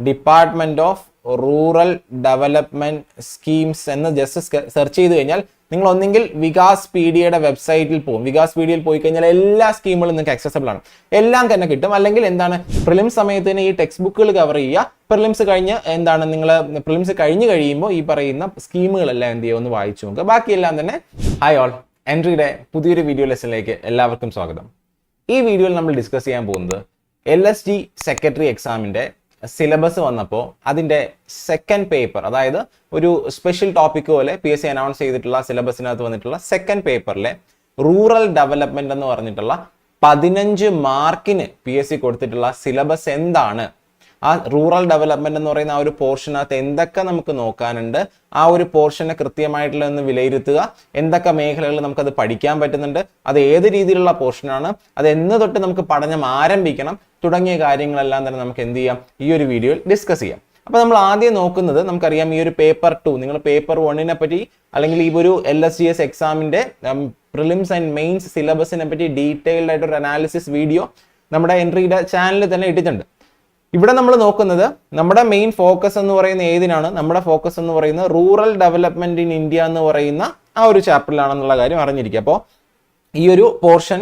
Department of rural development schemes എന്ന് just search ചെയ്ത് കഴിഞ്ഞാൽ നിങ്ങൾ ഒന്നെങ്കിൽ വികാസ് പീഡിയയുടെ വെബ്സൈറ്റിൽ പോകും വികാസ് പീഡിയയിൽ പോയി കഴിഞ്ഞാൽ എല്ലാ സ്കീമുകളും നിങ്ങൾക്ക് അക്സസബിൾ ആണ്. എല്ലാം തന്നെ കിട്ടും. അല്ലെങ്കിൽ എന്താണ് പ്രിലിംസ് സമയത്ത് തന്നെ ഈ ടെക്സ്റ്റ് ബുക്കുകൾ കവർ ചെയ്യുക. പ്രിലിംസ് കഴിഞ്ഞ് എന്താണ് നിങ്ങൾ പ്രിലിംസ് കഴിഞ്ഞ് കഴിയുമ്പോൾ ഈ പറയുന്ന സ്കീമുകളെല്ലാം എന്ത് ചെയ്യുമെന്ന് വായിച്ചു നോക്കുക. ബാക്കിയെല്ലാം തന്നെ ഹായ് ഓൾ എൻട്രിയുടെ പുതിയൊരു വീഡിയോ ലെസണിലേക്ക് എല്ലാവർക്കും സ്വാഗതം. ഈ വീഡിയോയിൽ നമ്മൾ ഡിസ്കസ് ചെയ്യാൻ പോകുന്നത് എൽ എസ് ഡി സെക്രട്ടറി എക്സാമിന്റെ സിലബസ് വന്നപ്പോൾ അതിന്റെ സെക്കൻഡ് പേപ്പർ അതായത് ഒരു സ്പെഷ്യൽ ടോപ്പിക് പോലെ പി എസ് സി അനൗൺസ് ചെയ്തിട്ടുള്ള സിലബസിനകത്ത് വന്നിട്ടുള്ള സെക്കൻഡ് പേപ്പറിലെ റൂറൽ ഡെവലപ്മെന്റ് എന്ന് പറഞ്ഞിട്ടുള്ള പതിനഞ്ച് മാർക്കിന് പി എസ് സി കൊടുത്തിട്ടുള്ള സിലബസ് എന്താണ്? ആ റൂറൽ ഡെവലപ്മെന്റ് എന്ന് പറയുന്ന ആ ഒരു പോർഷനകത്ത് എന്തൊക്കെ നമുക്ക് നോക്കാനുണ്ട് ആ ഒരു പോർഷനെ കൃത്യമായിട്ടുള്ള ഒന്ന് വിലയിരുത്തുക എന്തൊക്കെ മേഖലകളിൽ നമുക്കത് പഠിക്കാൻ പറ്റുന്നുണ്ട് അത് ഏത് രീതിയിലുള്ള പോർഷനാണ് അത് എന്ന് തൊട്ട് നമുക്ക് പഠനം ആരംഭിക്കണം തുടങ്ങിയ കാര്യങ്ങളെല്ലാം തന്നെ നമുക്ക് എന്ത് ചെയ്യാം ഈ ഒരു വീഡിയോയിൽ ഡിസ്കസ് ചെയ്യാം. അപ്പോൾ നമ്മൾ ആദ്യം നോക്കുന്നത് നമുക്കറിയാം ഈ ഒരു പേപ്പർ ടു നിങ്ങൾ പേപ്പർ വണ്ണിനെ പറ്റി അല്ലെങ്കിൽ ഈ ഒരു എൽ എസ് ജി എസ് എക്സാമിന്റെ പ്രിലിംസ് ആൻഡ് മെയിൻസ് സിലബസിനെ പറ്റി ഡീറ്റെയിൽഡ് ആയിട്ട് ഒരു അനാലിസിസ് വീഡിയോ നമ്മുടെ എൻട്രിയുടെ ചാനലിൽ തന്നെ ഇട്ടിട്ടുണ്ട്. ഇവിടെ നമ്മൾ നോക്കുന്നത് നമ്മുടെ മെയിൻ ഫോക്കസ് എന്ന് പറയുന്ന ഏതിനാണ്? നമ്മുടെ ഫോക്കസ് എന്ന് പറയുന്നത് റൂറൽ ഡെവലപ്മെന്റ് ഇൻ ഇന്ത്യ എന്ന് പറയുന്ന ആ ഒരു ചാപ്റ്ററിലാണെന്നുള്ള കാര്യം അറിഞ്ഞിരിക്കുക. അപ്പോൾ ഈ ഒരു പോർഷൻ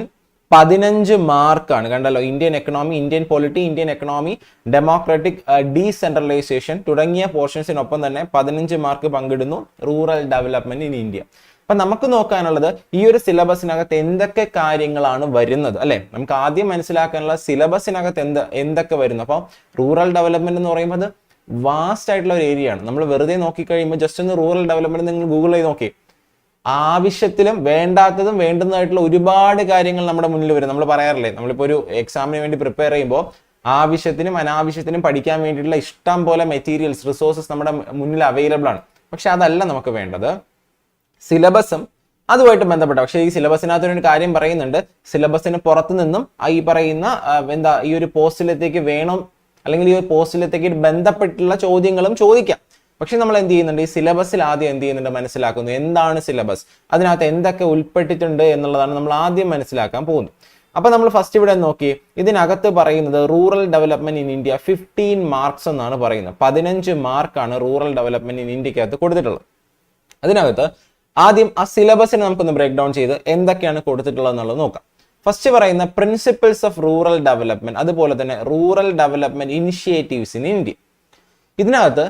പതിനഞ്ച് മാർക്കാണ് കണ്ടല്ലോ Indian economy Indian polity Indian economy democratic decentralisation തുടങ്ങിയ പോർഷൻസിനൊപ്പം തന്നെ പതിനഞ്ച് മാർക്ക് പങ്കിടുന്നു റൂറൽ ഡെവലപ്മെന്റ് ഇൻ ഇന്ത്യ അപ്പൊ നമുക്ക് നോക്കാനുള്ളത് ഈ ഒരു സിലബസിനകത്ത് എന്തൊക്കെ കാര്യങ്ങളാണ് വരുന്നത് അല്ലെ? നമുക്ക് ആദ്യം മനസ്സിലാക്കാനുള്ള സിലബസിനകത്ത് എന്ത് എന്തൊക്കെ വരുന്നു? അപ്പോൾ റൂറൽ ഡെവലപ്മെന്റ് എന്ന് പറയുമ്പോൾ വാസ്റ്റ് ആയിട്ടുള്ള ഒരു ഏരിയ ആണ്. നമ്മൾ വെറുതെ നോക്കിക്കഴിയുമ്പോൾ ജസ്റ്റ് ഒന്ന് റൂറൽ ഡെവലപ്മെന്റ് നിങ്ങൾ ചെയ്ത് നോക്കി. ആവശ്യത്തിലും വേണ്ടാത്തതും വേണ്ടുന്നതായിട്ടുള്ള ഒരുപാട് കാര്യങ്ങൾ നമ്മുടെ മുന്നിൽ വരും. നമ്മൾ പറയാറില്ലേ നമ്മളിപ്പോൾ ഒരു എക്സാമിന് വേണ്ടി പ്രിപ്പയർ ചെയ്യുമ്പോൾ ആവശ്യത്തിനും അനാവശ്യത്തിനും പഠിക്കാൻ വേണ്ടിയിട്ടുള്ള ഇഷ്ടം പോലെ മെറ്റീരിയൽസ് റിസോഴ്സസ് നമ്മുടെ മുന്നിൽ അവൈലബിൾ ആണ്. പക്ഷെ അതല്ല നമുക്ക് വേണ്ടത്. സിലബസും അതുമായിട്ട് ബന്ധപ്പെട്ട പക്ഷേ ഈ സിലബസിനകത്ത് ഒരു കാര്യം പറയുന്നുണ്ട്. സിലബസിന് പുറത്തു നിന്നും ഈ പറയുന്ന എന്താ ഈ ഒരു പോസ്റ്റിലത്തേക്ക് വേണം അല്ലെങ്കിൽ ഈ ഒരു പോസ്റ്റിലത്തേക്ക് ബന്ധപ്പെട്ടുള്ള ചോദ്യങ്ങളും ചോദിക്കാം. പക്ഷെ നമ്മൾ എന്ത് ചെയ്യുന്നുണ്ട്? ഈ സിലബസിൽ ആദ്യം എന്ത് ചെയ്യുന്നുണ്ട് മനസ്സിലാക്കുന്നു? എന്താണ് സിലബസ്? അതിനകത്ത് എന്തൊക്കെ ഉൾപ്പെട്ടിട്ടുണ്ട് എന്നുള്ളതാണ് നമ്മൾ ആദ്യം മനസ്സിലാക്കാൻ പോകുന്നത്. അപ്പൊ നമ്മൾ ഫസ്റ്റ് ഇവിടെ നോക്കി ഇതിനകത്ത് പറയുന്നത് rural development in India fifteen marks എന്നാണ് പറയുന്നത്. പതിനഞ്ച് മാർക്കാണ് റൂറൽ ഡെവലപ്മെന്റ് ഇൻ ഇന്ത്യക്കകത്ത് കൊടുത്തിട്ടുള്ളത്. അതിനകത്ത് ആദ്യം ആ സിലബസിനെ നമുക്കൊന്ന് ബ്രേക്ക് ഡൗൺ ചെയ്ത് എന്തൊക്കെയാണ് കൊടുത്തിട്ടുള്ളത് എന്നുള്ളത് നോക്കാം. ഫസ്റ്റ് പറയുന്ന പ്രിൻസിപ്പിൾസ് ഓഫ് റൂറൽ ഡെവലപ്മെന്റ് അതുപോലെ തന്നെ rural development initiatives in India ഇതിനകത്ത്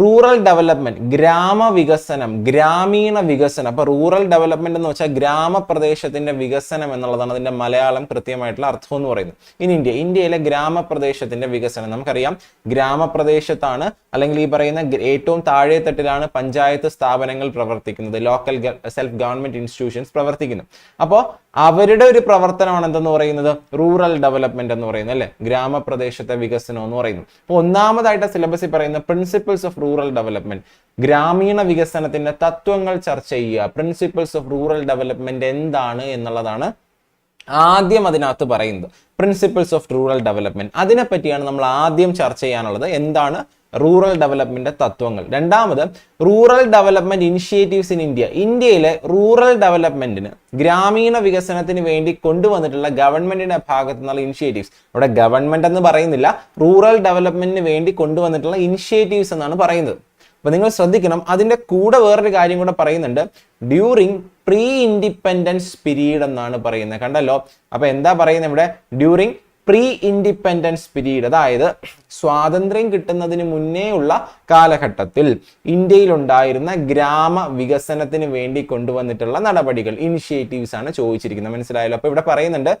റൂറൽ ഡെവലപ്മെന്റ് ഗ്രാമവികസനം ഗ്രാമീണ വികസനം. അപ്പൊ റൂറൽ ഡെവലപ്മെന്റ് എന്ന് വെച്ചാൽ ഗ്രാമപ്രദേശത്തിന്റെ വികസനം എന്നുള്ളതാണ് അതിന്റെ മലയാളം കൃത്യമായിട്ടുള്ള അർത്ഥം എന്ന് പറയുന്നത്. ഇൻ ഇന്ത്യ ഇന്ത്യയിലെ ഗ്രാമപ്രദേശത്തിന്റെ വികസനം. നമുക്കറിയാം ഗ്രാമപ്രദേശത്താണ് അല്ലെങ്കിൽ ഈ പറയുന്ന ഏറ്റവും ഏറ്റവും താഴെത്തട്ടിലാണ് പഞ്ചായത്ത് സ്ഥാപനങ്ങൾ പ്രവർത്തിക്കുന്നത്. ലോക്കൽ സെൽഫ് ഗവൺമെന്റ് ഇൻസ്റ്റിറ്റ്യൂഷൻസ് പ്രവർത്തിക്കുന്നത്. അപ്പോൾ അവരുടെ ഒരു പ്രവർത്തനമാണ് എന്തെന്ന് പറയുന്നത്? റൂറൽ ഡെവലപ്മെന്റ് എന്ന് പറയുന്നത് അല്ലെ? ഗ്രാമപ്രദേശത്തെ വികസനം എന്ന് പറയുന്നത്. അപ്പോൾ ഒന്നാമതായിട്ട് സിലബസിൽ പറയുന്ന പ്രിൻസിപ്പിൾസ് ഓഫ് റൂറൽ ഡെവലപ്മെന്റ് ഗ്രാമീണ വികസനത്തിന്റെ തത്വങ്ങൾ ചർച്ച ചെയ്യുക. പ്രിൻസിപ്പിൾസ് ഓഫ് റൂറൽ ഡെവലപ്മെന്റ് എന്താണ് എന്നുള്ളതാണ് ആദ്യം അതിനകത്ത് പറയുന്നത്. പ്രിൻസിപ്പിൾസ് ഓഫ് റൂറൽ ഡെവലപ്മെന്റ് അതിനെ പറ്റിയാണ് നമ്മൾ ആദ്യം ചർച്ച ചെയ്യാനുള്ളത്. എന്താണ്? റൂറൽ ഡെവലപ്മെന്റ് തത്വങ്ങൾ. രണ്ടാമത് rural development initiatives in India ഇന്ത്യയിലെ റൂറൽ ഡെവലപ്മെന്റിന് ഗ്രാമീണ വികസനത്തിന് വേണ്ടി കൊണ്ടുവന്നിട്ടുള്ള ഗവൺമെന്റിന്റെ ഭാഗത്തു നിന്നുള്ള ഇനിഷ്യേറ്റീവ്സ് ഇവിടെ ഗവൺമെന്റ് എന്ന് പറയുന്നില്ല റൂറൽ ഡെവലപ്മെന്റിന് വേണ്ടി കൊണ്ടുവന്നിട്ടുള്ള ഇനിഷ്യേറ്റീവ്സ് എന്നാണ് പറയുന്നത്. അപ്പൊ നിങ്ങൾ ശ്രദ്ധിക്കണം അതിന്റെ കൂടെ വേറൊരു കാര്യം കൂടെ പറയുന്നുണ്ട്. ഡ്യൂറിങ് പ്രീ ഇൻഡിപെൻഡൻസ് പീരീഡ് എന്നാണ് പറയുന്നത്. കണ്ടല്ലോ? അപ്പൊ എന്താ പറയുന്നത് ഇവിടെ? ഡ്യൂറിങ് പ്രീ ഇൻഡിപെൻഡൻസ് പീരീഡ് അതായത് സ്വാതന്ത്ര്യം കിട്ടുന്നതിന് മുന്നേ ഉള്ള കാലഘട്ടത്തിൽ ഇന്ത്യയിൽ ഉണ്ടായിരുന്ന ഗ്രാമ വികസനത്തിന് വേണ്ടി കൊണ്ടുവന്നിട്ടുള്ള നടപടികൾ ഇനിഷ്യേറ്റീവ്സ് ആണ് ചോദിച്ചിരിക്കുന്നത്. മനസ്സിലായല്ലോ? അപ്പൊ ഇവിടെ പറയുന്നുണ്ട്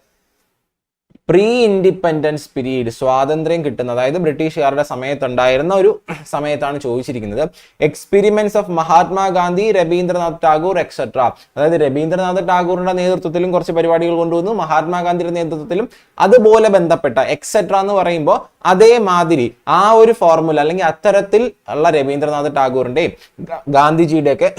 പ്രീ ഇൻഡിപെൻഡൻസ് പീരീഡ് സ്വാതന്ത്ര്യം കിട്ടുന്ന അതായത് ബ്രിട്ടീഷുകാരുടെ സമയത്തുണ്ടായിരുന്ന ഒരു സമയത്താണ് ചോദിച്ചിരിക്കുന്നത്. Experiments of Mahatma Gandhi Rabindranath Tagore etcetera അതായത് രവീന്ദ്രനാഥ് ടാഗോറിന്റെ നേതൃത്വത്തിലും കുറച്ച് പരിപാടികൾ കൊണ്ടുവന്നു മഹാത്മാഗാന്ധിയുടെ നേതൃത്വത്തിലും അതുപോലെ ബന്ധപ്പെട്ട എക്സെട്ര എന്ന് പറയുമ്പോൾ അതേമാതിരി ആ ഒരു ഫോർമുല അല്ലെങ്കിൽ അത്തരത്തിൽ ഉള്ള രവീന്ദ്രനാഥ് ടാഗോറിന്റെയും ഗാന്ധിജിയുടെയൊക്കെ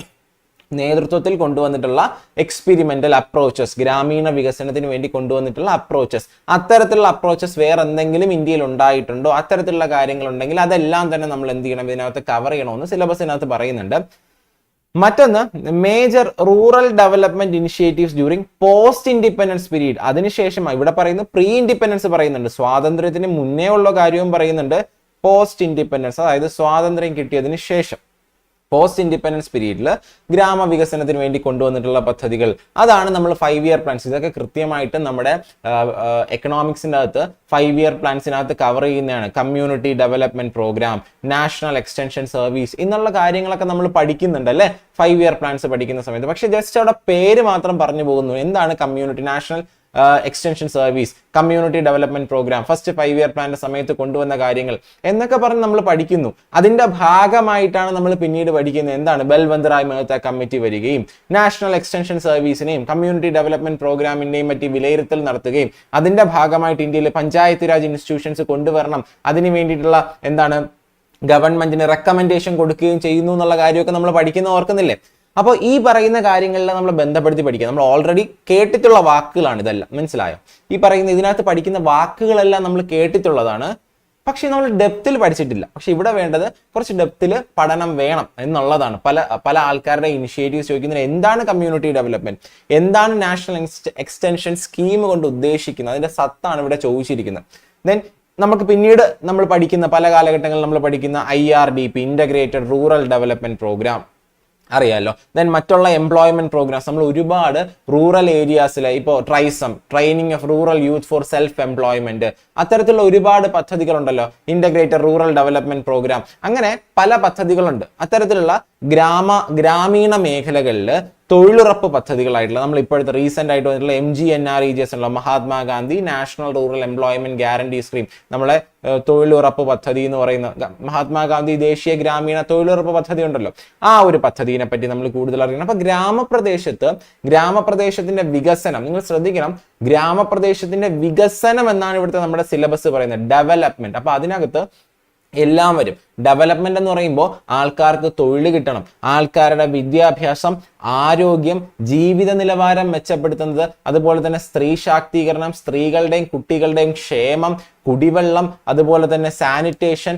നേതൃത്വത്തിൽ കൊണ്ടുവന്നിട്ടുള്ള എക്സ്പെരിമെന്റൽ അപ്രോച്ചസ് ഗ്രാമീണ വികസനത്തിന് വേണ്ടി കൊണ്ടുവന്നിട്ടുള്ള അപ്രോച്ചസ് അത്തരത്തിലുള്ള അപ്രോച്ചസ് വേറെ എന്തെങ്കിലും ഇന്ത്യയിൽ ഉണ്ടായിട്ടുണ്ടോ? അത്തരത്തിലുള്ള കാര്യങ്ങളുണ്ടെങ്കിൽ അതെല്ലാം തന്നെ നമ്മൾ എന്ത് ചെയ്യണം? ഇതിനകത്ത് കവർ ചെയ്യണമെന്ന് സിലബസിനകത്ത് പറയുന്നുണ്ട്. മറ്റൊന്ന് major rural development initiatives during post independence period അതിനുശേഷം ഇവിടെ പറയുന്നത് പ്രീ ഇൻഡിപെൻഡൻസ് പറയുന്നുണ്ട്. സ്വാതന്ത്ര്യത്തിന് മുന്നേ ഉള്ള കാര്യവും പറയുന്നുണ്ട്. പോസ്റ്റ് ഇൻഡിപെൻഡൻസ് അതായത് സ്വാതന്ത്ര്യം കിട്ടിയതിന് ശേഷം. പോസ്റ്റ് ഇൻഡിപെൻഡൻസ് പീരീഡിൽ ഗ്രാമവികസനത്തിന് വേണ്ടി കൊണ്ടുവന്നിട്ടുള്ള പദ്ധതികൾ. അതാണ് നമ്മൾ ഫൈവ് ഇയർ പ്ലാൻസ് ഇതൊക്കെ കൃത്യമായിട്ട് നമ്മുടെ എക്കണോമിക്സിന്റെ അകത്ത് ഫൈവ് ഇയർ പ്ലാൻസിനകത്ത് കവർ ചെയ്യുന്നതാണ്. Community development programme national extension service എന്നുള്ള കാര്യങ്ങളൊക്കെ നമ്മൾ പഠിക്കുന്നുണ്ട് അല്ലേ? ഫൈവ് ഇയർ പ്ലാൻസ് പഠിക്കുന്ന സമയത്ത്. പക്ഷേ ജസ്റ്റ് അവിടെ പേര് മാത്രം പറഞ്ഞു പോകുന്നു. എന്താണ് community national extension service community development programme first five year പ്ലാന്റെ സമയത്ത് കൊണ്ടുവന്ന കാര്യങ്ങൾ എന്നൊക്കെ പറഞ്ഞ് നമ്മൾ പഠിക്കുന്നു. അതിന്റെ ഭാഗമായിട്ടാണ് നമ്മൾ പിന്നീട് പഠിക്കുന്നത്. എന്താണ്? ബൽവന്തറായ് മേത്ത കമ്മിറ്റി വരികയും നാഷണൽ എക്സ്റ്റൻഷൻ സർവീസിനെയും കമ്മ്യൂണിറ്റി ഡെവലപ്മെന്റ് പ്രോഗ്രാമിന്റെയും പറ്റി വിലയിരുത്തൽ നടത്തുകയും അതിന്റെ ഭാഗമായിട്ട് ഇന്ത്യയിലെ പഞ്ചായത്ത് രാജ് ഇൻസ്റ്റിറ്റ്യൂഷൻസ് കൊണ്ടുവരണം. അതിന് വേണ്ടിയിട്ടുള്ള എന്താണ്? ഗവൺമെന്റിന് റെക്കമെൻഡേഷൻ കൊടുക്കുകയും ചെയ്യുന്നു എന്നുള്ള കാര്യമൊക്കെ നമ്മൾ പഠിക്കുന്ന ഓർക്കുന്നില്ലേ? അപ്പോൾ ഈ പറയുന്ന കാര്യങ്ങളിൽ നമ്മൾ ബന്ധപ്പെടുത്തി പഠിക്കുക. നമ്മൾ ഓൾറെഡി കേട്ടിട്ടുള്ള വാക്കുകളാണ് ഇതെല്ലാം. മനസ്സിലായോ? ഈ പറയുന്ന ഇതിനകത്ത് പഠിക്കുന്ന വാക്കുകളെല്ലാം നമ്മൾ കേട്ടിട്ടുള്ളതാണ്. പക്ഷേ നമ്മൾ ഡെപ്തിൽ പഠിച്ചിട്ടില്ല. പക്ഷെ ഇവിടെ വേണ്ടത് കുറച്ച് ഡെപ്തിൽ പഠനം വേണം എന്നുള്ളതാണ്. പല പല ആൾക്കാരുടെ ഇനിഷ്യേറ്റീവ്സ് ചോദിക്കുന്നത് എന്താണ് കമ്മ്യൂണിറ്റി ഡെവലപ്മെന്റ് എന്താണ് നാഷണൽ എക്സ്റ്റൻഷൻ സ്കീം കൊണ്ട് ഉദ്ദേശിക്കുന്നത്? അതിന്റെ സത്താണ് ഇവിടെ ചോദിച്ചിരിക്കുന്നത്. ദെൻ നമുക്ക് പിന്നീട് നമ്മൾ പഠിക്കുന്ന പല കാലഘട്ടങ്ങളിൽ നമ്മൾ പഠിക്കുന്ന I R D P integrated rural development programme അറിയാമല്ലോ ദെൻ മറ്റുള്ള എംപ്ലോയ്മെന്റ് പ്രോഗ്രാംസ് നമ്മൾ ഒരുപാട് റൂറൽ ഏരിയാസിലെ ഇപ്പോൾ TRYSEM training of rural youth for self employment അത്തരത്തിലുള്ള ഒരുപാട് പദ്ധതികളുണ്ടല്ലോ. ഇന്റഗ്രേറ്റഡ് റൂറൽ ഡെവലപ്മെന്റ് പ്രോഗ്രാം അങ്ങനെ പല പദ്ധതികളുണ്ട്. അത്തരത്തിലുള്ള ഗ്രാമ ഗ്രാമീണ മേഖലകളിൽ തൊഴിലുറപ്പ് പദ്ധതികളായിട്ടുള്ള നമ്മൾ ഇപ്പോഴത്തെ റീസെന്റ് ആയിട്ട് വന്നിട്ടുള്ള M G N R E G S ഉള്ള Mahatma Gandhi national rural employment guarantee scheme നമ്മളെ തൊഴിലുറപ്പ് പദ്ധതി എന്ന് പറയുന്ന മഹാത്മാഗാന്ധി ദേശീയ ഗ്രാമീണ തൊഴിലുറപ്പ് പദ്ധതി ഉണ്ടല്ലോ. ആ ഒരു പദ്ധതിനെ പറ്റി നമ്മൾ കൂടുതൽ അറിയണം. അപ്പൊ ഗ്രാമപ്രദേശത്ത് ഗ്രാമപ്രദേശത്തിന്റെ വികസനം നിങ്ങൾ ശ്രദ്ധിക്കണം ഗ്രാമപ്രദേശത്തിന്റെ വികസനം എന്നാണ് ഇവിടുത്തെ നമ്മുടെ സിലബസ് പറയുന്നത് ഡെവലപ്മെന്റ് അപ്പൊ അതിനകത്ത് എല്ലാം വരും. ഡെവലപ്മെന്റ് എന്ന് പറയുമ്പോൾ ആൾക്കാർക്ക് തൊഴിൽ കിട്ടണം. ആൾക്കാരുടെ വിദ്യാഭ്യാസം ആരോഗ്യം ജീവിത നിലവാരം മെച്ചപ്പെടുത്തുന്നത് അതുപോലെ തന്നെ സ്ത്രീ ശാക്തീകരണം സ്ത്രീകളുടെയും കുട്ടികളുടെയും ക്ഷേമം കുടിവെള്ളം അതുപോലെ തന്നെ സാനിറ്റേഷൻ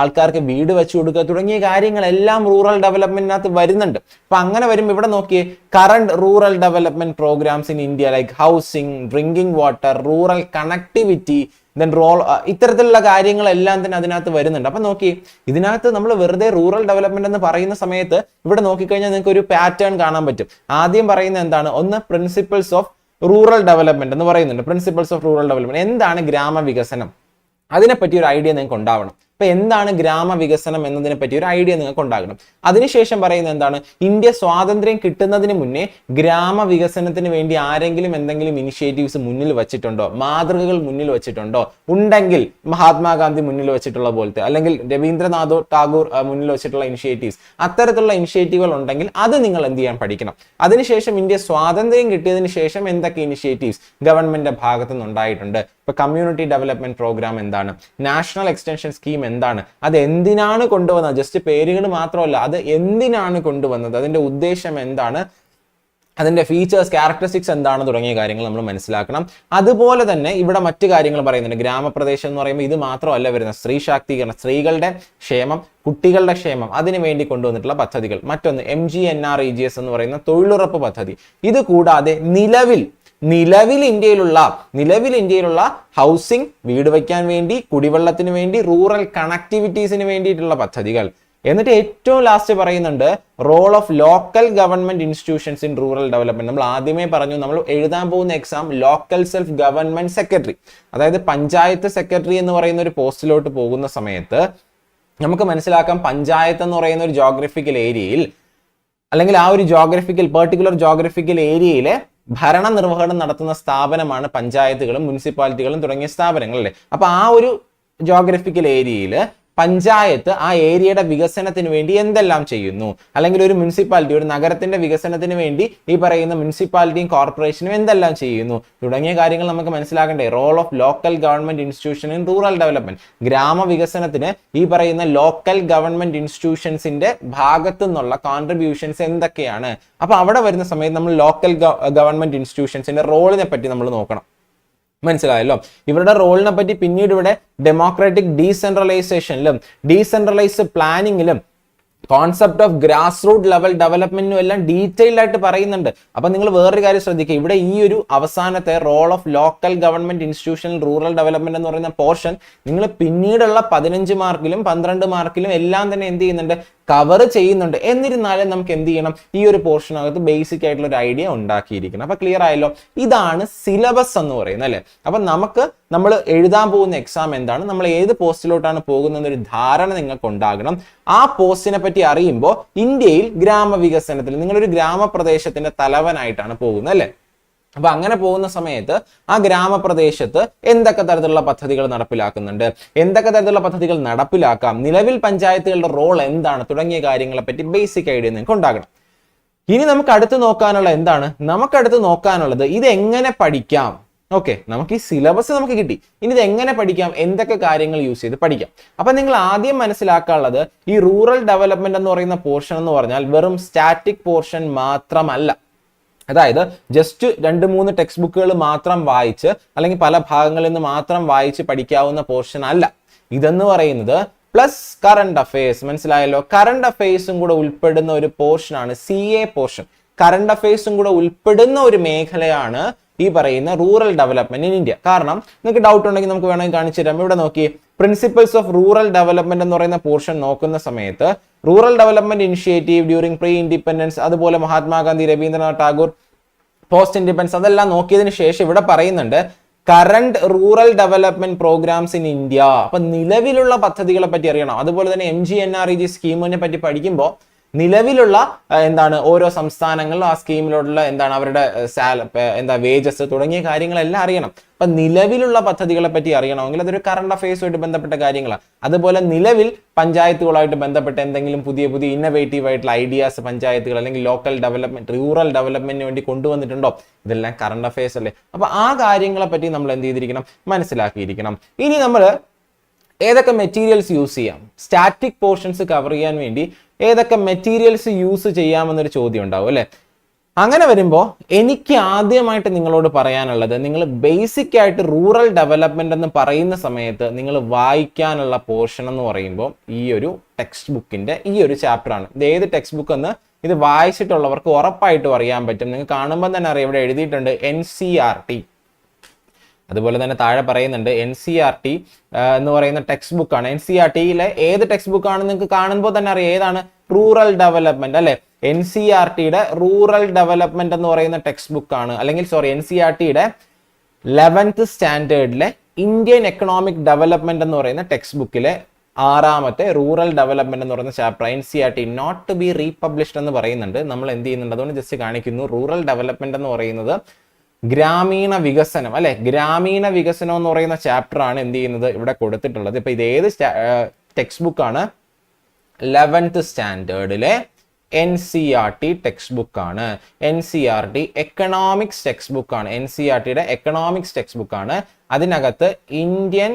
ആൾക്കാർക്ക് വീട് വെച്ചു കൊടുക്കുക തുടങ്ങിയ കാര്യങ്ങളെല്ലാം റൂറൽ ഡെവലപ്മെന്റിനകത്ത് വരുന്നുണ്ട്. അപ്പൊ അങ്ങനെ വരുമ്പോൾ ഇവിടെ നോക്കിയേ current rural development programmes in India like housing drinking water rural connectivity then role ഇത്തരത്തിലുള്ള കാര്യങ്ങളെല്ലാം തന്നെ അതിനകത്ത് വരുന്നുണ്ട്. അപ്പൊ നോക്കി ഇതിനകത്ത് നമ്മൾ വെറുതെ റൂറൽ ഡെവലപ്മെന്റ് എന്ന് പറയുന്ന സമയത്ത് ഇവിടെ നോക്കിക്കഴിഞ്ഞാൽ നിങ്ങൾക്ക് ഒരു പാറ്റേൺ കാണാൻ പറ്റും. ആദ്യം പറയുന്നത് എന്താണ്? ഒന്ന് പ്രിൻസിപ്പിൾസ് ഓഫ് റൂറൽ ഡെവലപ്മെന്റ് എന്ന് പറയുന്നുണ്ട്. പ്രിൻസിപ്പിൾസ് ഓഫ് റൂറൽ ഡെവലപ്മെന്റ് എന്താണ് ഗ്രാമവികസനം? അതിനെപ്പറ്റി ഒരു ഐഡിയ നിങ്ങൾക്ക് ഉണ്ടാവണം. അപ്പൊ എന്താണ് ഗ്രാമവികസനം എന്നതിനെ പറ്റി ഒരു ഐഡിയ നിങ്ങൾക്ക് ഉണ്ടാകണം അതിനുശേഷം പറയുന്നത് എന്താണ്? ഇന്ത്യ സ്വാതന്ത്ര്യം കിട്ടുന്നതിന് മുന്നേ ഗ്രാമവികസനത്തിന് വേണ്ടി ആരെങ്കിലും എന്തെങ്കിലും ഇനിഷ്യേറ്റീവ്സ് മുന്നിൽ വെച്ചിട്ടുണ്ടോ? മാതൃകകൾ മുന്നിൽ വെച്ചിട്ടുണ്ടോ? ഉണ്ടെങ്കിൽ മഹാത്മാഗാന്ധി മുന്നിൽ വെച്ചിട്ടുള്ള പോലത്തെ അല്ലെങ്കിൽ രവീന്ദ്രനാഥ് ടാഗോർ മുന്നിൽ വെച്ചിട്ടുള്ള ഇനിഷ്യേറ്റീവ്സ് അത്തരത്തിലുള്ള ഇനിഷ്യേറ്റീവുകൾ ഉണ്ടെങ്കിൽ അത് നിങ്ങൾ എന്ത് ചെയ്യാൻ പഠിക്കണം. അതിനുശേഷം ഇന്ത്യ സ്വാതന്ത്ര്യം കിട്ടിയതിന് ശേഷം എന്തൊക്കെ ഇനിഷ്യേറ്റീവ്സ് ഗവൺമെന്റിന്റെ ഭാഗത്തുനിന്ന് ഉണ്ടായിട്ടുണ്ട് ഇപ്പൊ കമ്മ്യൂണിറ്റി ഡെവലപ്മെന്റ് പ്രോഗ്രാം എന്താണ്? നാഷണൽ എക്സ്റ്റൻഷൻ സ്കീം എന്താണ്? അത് എന്തിനാണ് കൊണ്ടുവന്നത്? ജസ്റ്റ് പേരുകൾ മാത്രമല്ല അത് എന്തിനാണ് കൊണ്ടുവന്നത്? അതിന്റെ ഉദ്ദേശം എന്താണ്? അതിന്റെ ഫീച്ചേഴ്സ് ക്യാരക്ടറിസ്റ്റിക്സ് എന്താണ് തുടങ്ങിയ കാര്യങ്ങൾ നമ്മൾ മനസ്സിലാക്കണം. അതുപോലെ തന്നെ ഇവിടെ മറ്റു കാര്യങ്ങൾ പറയുന്നുണ്ട്. ഗ്രാമപ്രദേശം എന്ന് പറയുമ്പോൾ ഇത് മാത്രമല്ല വരുന്നത്. സ്ത്രീ ശാക്തീകരണം സ്ത്രീകളുടെ ക്ഷേമം കുട്ടികളുടെ ക്ഷേമം അതിനു വേണ്ടി കൊണ്ടുവന്നിട്ടുള്ള പദ്ധതികൾ. മറ്റൊന്ന് M G N R E G S എന്ന് പറയുന്ന തൊഴിലുറപ്പ് പദ്ധതി. ഇത് കൂടാതെ നിലവിൽ നിലവിൽ ഇന്ത്യയിലുള്ള നിലവിൽ ഇന്ത്യയിലുള്ള ഹൗസിംഗ് വീട് വയ്ക്കാൻ വേണ്ടി കുടിവെള്ളത്തിന് വേണ്ടി റൂറൽ കണക്ടിവിറ്റീസിന് വേണ്ടിയിട്ടുള്ള പദ്ധതികൾ. എന്നിട്ട് ഏറ്റവും ലാസ്റ്റ് പറയുന്നുണ്ട് role of local government institutions in rural development നമ്മൾ ആദ്യമേ പറഞ്ഞു നമ്മൾ എഴുതാൻ പോകുന്ന exam local self government secretary അതായത് പഞ്ചായത്ത് സെക്രട്ടറി എന്ന് പറയുന്ന ഒരു പോസ്റ്റിലോട്ട് പോകുന്ന സമയത്ത് നമുക്ക് മനസ്സിലാക്കാം പഞ്ചായത്ത് എന്ന് പറയുന്ന ഒരു ജോഗ്രഫിക്കൽ ഏരിയയിൽ അല്ലെങ്കിൽ ആ ഒരു ജോഗ്രഫിക്കൽ പെർട്ടിക്കുലർ ജോഗ്രഫിക്കൽ ഏരിയയിലെ ഭരണ നിർവഹണം നടത്തുന്ന സ്ഥാപനമാണ് പഞ്ചായത്തുകളും മുനിസിപ്പാലിറ്റികളും തുടങ്ങിയ സ്ഥാപനങ്ങൾ അല്ലേ അപ്പൊ ആ ഒരു ജോഗ്രഫിക്കൽ ഏരിയയിൽ പഞ്ചായത്ത് ആ ഏരിയയുടെ വികസനത്തിന് വേണ്ടി എന്തെല്ലാം ചെയ്യുന്നു? അല്ലെങ്കിൽ ഒരു മുനിസിപ്പാലിറ്റി ഒരു നഗരത്തിന്റെ വികസനത്തിന് വേണ്ടി ഈ പറയുന്ന മുനിസിപ്പാലിറ്റിയും കോർപ്പറേഷനും എന്തെല്ലാം ചെയ്യുന്നു? തുടങ്ങിയ കാര്യങ്ങൾ നമുക്ക് മനസ്സിലാക്കണ്ടേ. Role of local government institution in rural development. ഗ്രാമവികസനത്തിന് ഈ പറയുന്ന ലോക്കൽ ഗവൺമെന്റ് ഇൻസ്റ്റിറ്റ്യൂഷൻസിന്റെ ഭാഗത്തു നിന്നുള്ള കോൺട്രിബ്യൂഷൻസ് എന്തൊക്കെയാണ്? അപ്പൊ അവിടെ വരുന്ന സമയത്ത് നമ്മൾ ലോക്കൽ ഗവൺമെന്റ് ഇൻസ്റ്റിറ്റ്യൂഷൻസിന്റെ റോളിനെ പറ്റി നമ്മൾ നോക്കണം. മനസ്സിലായല്ലോ? ഇവരുടെ റോളിനെ പറ്റി പിന്നീട് ഇവിടെ ഡെമോക്രാറ്റിക് ഡീസെൻട്രലൈസേഷനിലും decentralised പ്ലാനിങ്ങിലും concept of grass root level ഡെവലപ്മെന്റിനും എല്ലാം ഡീറ്റെയിൽഡ് ആയിട്ട് പറയുന്നുണ്ട്. അപ്പൊ നിങ്ങൾ വേറൊരു കാര്യം ശ്രദ്ധിക്കുക. ഇവിടെ ഈ ഒരു അവസാനത്തെ role of local government institution rural development എന്ന് പറയുന്ന പോർഷൻ നിങ്ങൾ പിന്നീടുള്ള പതിനഞ്ച് മാർക്കിലും പന്ത്രണ്ട് മാർക്കിലും എല്ലാം തന്നെ എന്ത് ചെയ്യുന്നുണ്ട്? കവർ ചെയ്യുന്നുണ്ട്. എന്നിരുന്നാലും നമുക്ക് എന്ത് ചെയ്യണം? ഈ ഒരു പോർഷനകത്ത് ബേസിക് ആയിട്ടുള്ള ഒരു ഐഡിയ ഉണ്ടാക്കിയിരിക്കണം. അപ്പൊ ക്ലിയർ ആയല്ലോ? ഇതാണ് സിലബസ് എന്ന് പറയുന്നത് അല്ലെ? അപ്പൊ നമുക്ക് നമ്മൾ എഴുതാൻ പോകുന്ന എക്സാം എന്താണ്? നമ്മൾ ഏത് പോസ്റ്റിലോട്ടാണ് പോകുന്ന ഒരു ധാരണ നിങ്ങൾക്ക് ഉണ്ടാകണം. ആ പോസ്റ്റിനെ പറ്റി അറിയുമ്പോൾ ഇന്ത്യയിൽ ഗ്രാമവികസനത്തിൽ നിങ്ങളൊരു ഗ്രാമപ്രദേശത്തിന്റെ തലവനായിട്ടാണ് പോകുന്നത് അല്ലെ? അപ്പൊ അങ്ങനെ പോകുന്ന സമയത്ത് ആ ഗ്രാമപ്രദേശത്ത് എന്തൊക്കെ തരത്തിലുള്ള പദ്ധതികൾ നടപ്പിലാക്കുന്നുണ്ട്? എന്തൊക്കെ തരത്തിലുള്ള പദ്ധതികൾ നടപ്പിലാക്കാം? നിലവിൽ പഞ്ചായത്തുകളുടെ റോൾ എന്താണ്? തുടങ്ങിയ കാര്യങ്ങളെ പറ്റി ബേസിക് ഐഡിയ നിങ്ങൾക്ക് ഉണ്ടാകണം. ഇനി നമുക്ക് അടുത്ത് നോക്കാനുള്ള എന്താണ്? നമുക്ക് അടുത്ത് നോക്കാനുള്ളത് ഇത് എങ്ങനെ പഠിക്കാം? ഓക്കെ നമുക്ക് ഈ സിലബസ് നമുക്ക് കിട്ടി. ഇനി ഇത് എങ്ങനെ പഠിക്കാം? എന്തൊക്കെ കാര്യങ്ങൾ യൂസ് ചെയ്ത് പഠിക്കാം? അപ്പൊ നിങ്ങൾ ആദ്യം മനസ്സിലാക്കാനുള്ളത് ഈ റൂറൽ ഡെവലപ്മെന്റ് എന്ന് പറയുന്ന പോർഷൻ എന്ന് പറഞ്ഞാൽ വെറും സ്റ്റാറ്റിക് പോർഷൻ മാത്രമല്ല. അതായത് ജസ്റ്റ് രണ്ട് മൂന്ന് ടെക്സ്റ്റ് ബുക്കുകൾ മാത്രം വായിച്ച് അല്ലെങ്കിൽ പല ഭാഗങ്ങളിൽ നിന്ന് മാത്രം വായിച്ച് പഠിക്കാവുന്ന പോർഷൻ അല്ല. ഇതെന്ന് പറയുന്നത് പ്ലസ് കറണ്ട് അഫയേഴ്സ് മനസ്സിലായല്ലോ? കറണ്ട് അഫയേഴ്സും കൂടെ ഉൾപ്പെടുന്ന ഒരു പോർഷനാണ് സി എ പോർഷൻ കറണ്ട് അഫയേഴ്സും കൂടെ ഉൾപ്പെടുന്ന ഒരു മേഖലയാണ് ഈ പറയുന്ന റൂറൽ ഡെവലപ്മെന്റ് ഇൻ ഇന്ത്യ കാരണം നിങ്ങൾക്ക് ഡൗട്ട് ഉണ്ടെങ്കിൽ നമുക്ക് വേണമെങ്കിൽ കാണിച്ചു തരാം. ഇവിടെ നോക്കി പ്രിൻസിപ്പിൾസ് ഓഫ് റൂറൽ ഡെവലപ്മെന്റ് എന്ന് പറയുന്ന പോർഷൻ നോക്കുന്ന സമയത്ത് rural development initiative during pre independence അതുപോലെ മഹാത്മാഗാന്ധി രവീന്ദ്രനാഥ് ടാഗോർ പോസ്റ്റ് ഇൻഡിപെൻഡൻസ് അതെല്ലാം നോക്കിയതിന് ശേഷം ഇവിടെ പറയുന്നുണ്ട് current rural development programmes in India അപ്പൊ നിലവിലുള്ള പദ്ധതികളെ പറ്റി അറിയണം. അതുപോലെ തന്നെ M G N R E G സ്കീമിനെ പറ്റി പഠിക്കുമ്പോൾ നിലവിലുള്ള എന്താണ് ഓരോ സംസ്ഥാനങ്ങളിലും ആ സ്കീമിലോട്ടുള്ള എന്താണ് അവരുടെ സാല എന്താ വേജസ് തുടങ്ങിയ കാര്യങ്ങളെല്ലാം അറിയണം. അപ്പൊ നിലവിലുള്ള പദ്ധതികളെ പറ്റി അറിയണമെങ്കിൽ അതൊരു കറണ്ട് അഫയേഴ്സുമായിട്ട് ബന്ധപ്പെട്ട കാര്യങ്ങളാണ് അതുപോലെ നിലവിൽ പഞ്ചായത്തുകളായിട്ട് ബന്ധപ്പെട്ട എന്തെങ്കിലും പുതിയ പുതിയ ഇന്നവേറ്റീവ് ആയിട്ടുള്ള ഐഡിയാസ് പഞ്ചായത്തുകൾ അല്ലെങ്കിൽ ലോക്കൽ ഡെവലപ്മെന്റ് റൂറൽ ഡെവലപ്മെന്റിന് വേണ്ടി കൊണ്ടുവന്നിട്ടുണ്ടോ? ഇതെല്ലാം കറണ്ട് അഫയേഴ്സ് അല്ലേ? അപ്പൊ ആ കാര്യങ്ങളെ പറ്റി നമ്മൾ എന്ത് ചെയ്തിരിക്കണം? മനസ്സിലാക്കിയിരിക്കണം. ഇനി നമ്മൾ ഏതൊക്കെ മെറ്റീരിയൽസ് യൂസ് ചെയ്യാം? സ്റ്റാറ്റിക് പോർഷൻസ് കവർ ചെയ്യാൻ വേണ്ടി ഏതൊക്കെ മെറ്റീരിയൽസ് യൂസ് ചെയ്യാമെന്നൊരു ചോദ്യം ഉണ്ടാവും അല്ലെ? അങ്ങനെ വരുമ്പോൾ എനിക്ക് ആദ്യമായിട്ട് നിങ്ങളോട് പറയാനുള്ളത് നിങ്ങൾ ബേസിക് ആയിട്ട് റൂറൽ ഡെവലപ്മെന്റ് എന്ന് പറയുന്ന സമയത്ത് നിങ്ങൾ വായിക്കാനുള്ള പോർഷൻ എന്ന് പറയുമ്പോൾ ഈ ഒരു ടെക്സ്റ്റ് ബുക്കിന്റെ ഈ ഒരു ചാപ്റ്റർ ആണ്. ഇത് ഏത് ടെക്സ്റ്റ് ബുക്ക് എന്ന് ഇത് വായിച്ചിട്ടുള്ളവർക്ക് ഉറപ്പായിട്ടും അറിയാൻ പറ്റും. നിങ്ങൾ കാണുമ്പോൾ തന്നെ അറിയാം ഇവിടെ എഴുതിയിട്ടുണ്ട് എൻ സി ആർ ടി അതുപോലെ തന്നെ താഴെ പറയുന്നുണ്ട് എൻ സി ആർ ടി എന്ന് പറയുന്ന ടെക്സ്റ്റ് ബുക്കാണ് എൻ സി ആർ ടിയിലെ ഏത് ടെക്സ്റ്റ് ബുക്കാണ് നിങ്ങൾക്ക് കാണുമ്പോൾ തന്നെ അറിയാം. ഏതാണ്? റൂറൽ ഡെവലപ്മെന്റ് അല്ലെ? എൻ സി ആർ ടിയുടെ റൂറൽ ഡെവലപ്മെന്റ് എന്ന് പറയുന്ന ടെക്സ്റ്റ് ബുക്കാണ് അല്ലെങ്കിൽ സോറി എൻ സി ആർ ടിയുടെ ലെവൻത്ത് സ്റ്റാൻഡേർഡിലെ ഇന്ത്യൻ എക്കണോമിക് ഡെവലപ്മെന്റ് എന്ന് പറയുന്ന ടെക്സ്റ്റ് ബുക്കിലെ ആറാമത്തെ റൂറൽ ഡെവലപ്മെന്റ് എന്ന് പറയുന്ന chapter N C R T not to be republished എന്ന് പറയുന്നുണ്ട്. നമ്മൾ എന്ത് ചെയ്യുന്നുണ്ട്? അതുകൊണ്ട് ജസ്റ്റ് കാണിക്കുന്നു. റൂറൽ ഡെവലപ്മെന്റ് എന്ന് പറയുന്നത് ഗ്രാമീണ വികസനം അല്ലെ? ഗ്രാമീണ വികസനം എന്ന് പറയുന്ന ചാപ്റ്റർ ആണ് എന്ത് ചെയ്യുന്നത്? ഇവിടെ കൊടുത്തിട്ടുള്ളത്. ഇപ്പൊ ഇത് ഏത് ടെക്സ്റ്റ് ബുക്ക് ആണ്? Eleventh സ്റ്റാൻഡേർഡിലെ N C R T text ബുക്കാണ് N C R T economics text ബുക്കാണ് എൻ സി ആർ ടിയുടെ എക്കണോമിക്സ് ടെക്സ്റ്റ് ബുക്ക് ആണ്. അതിനകത്ത് ഇന്ത്യൻ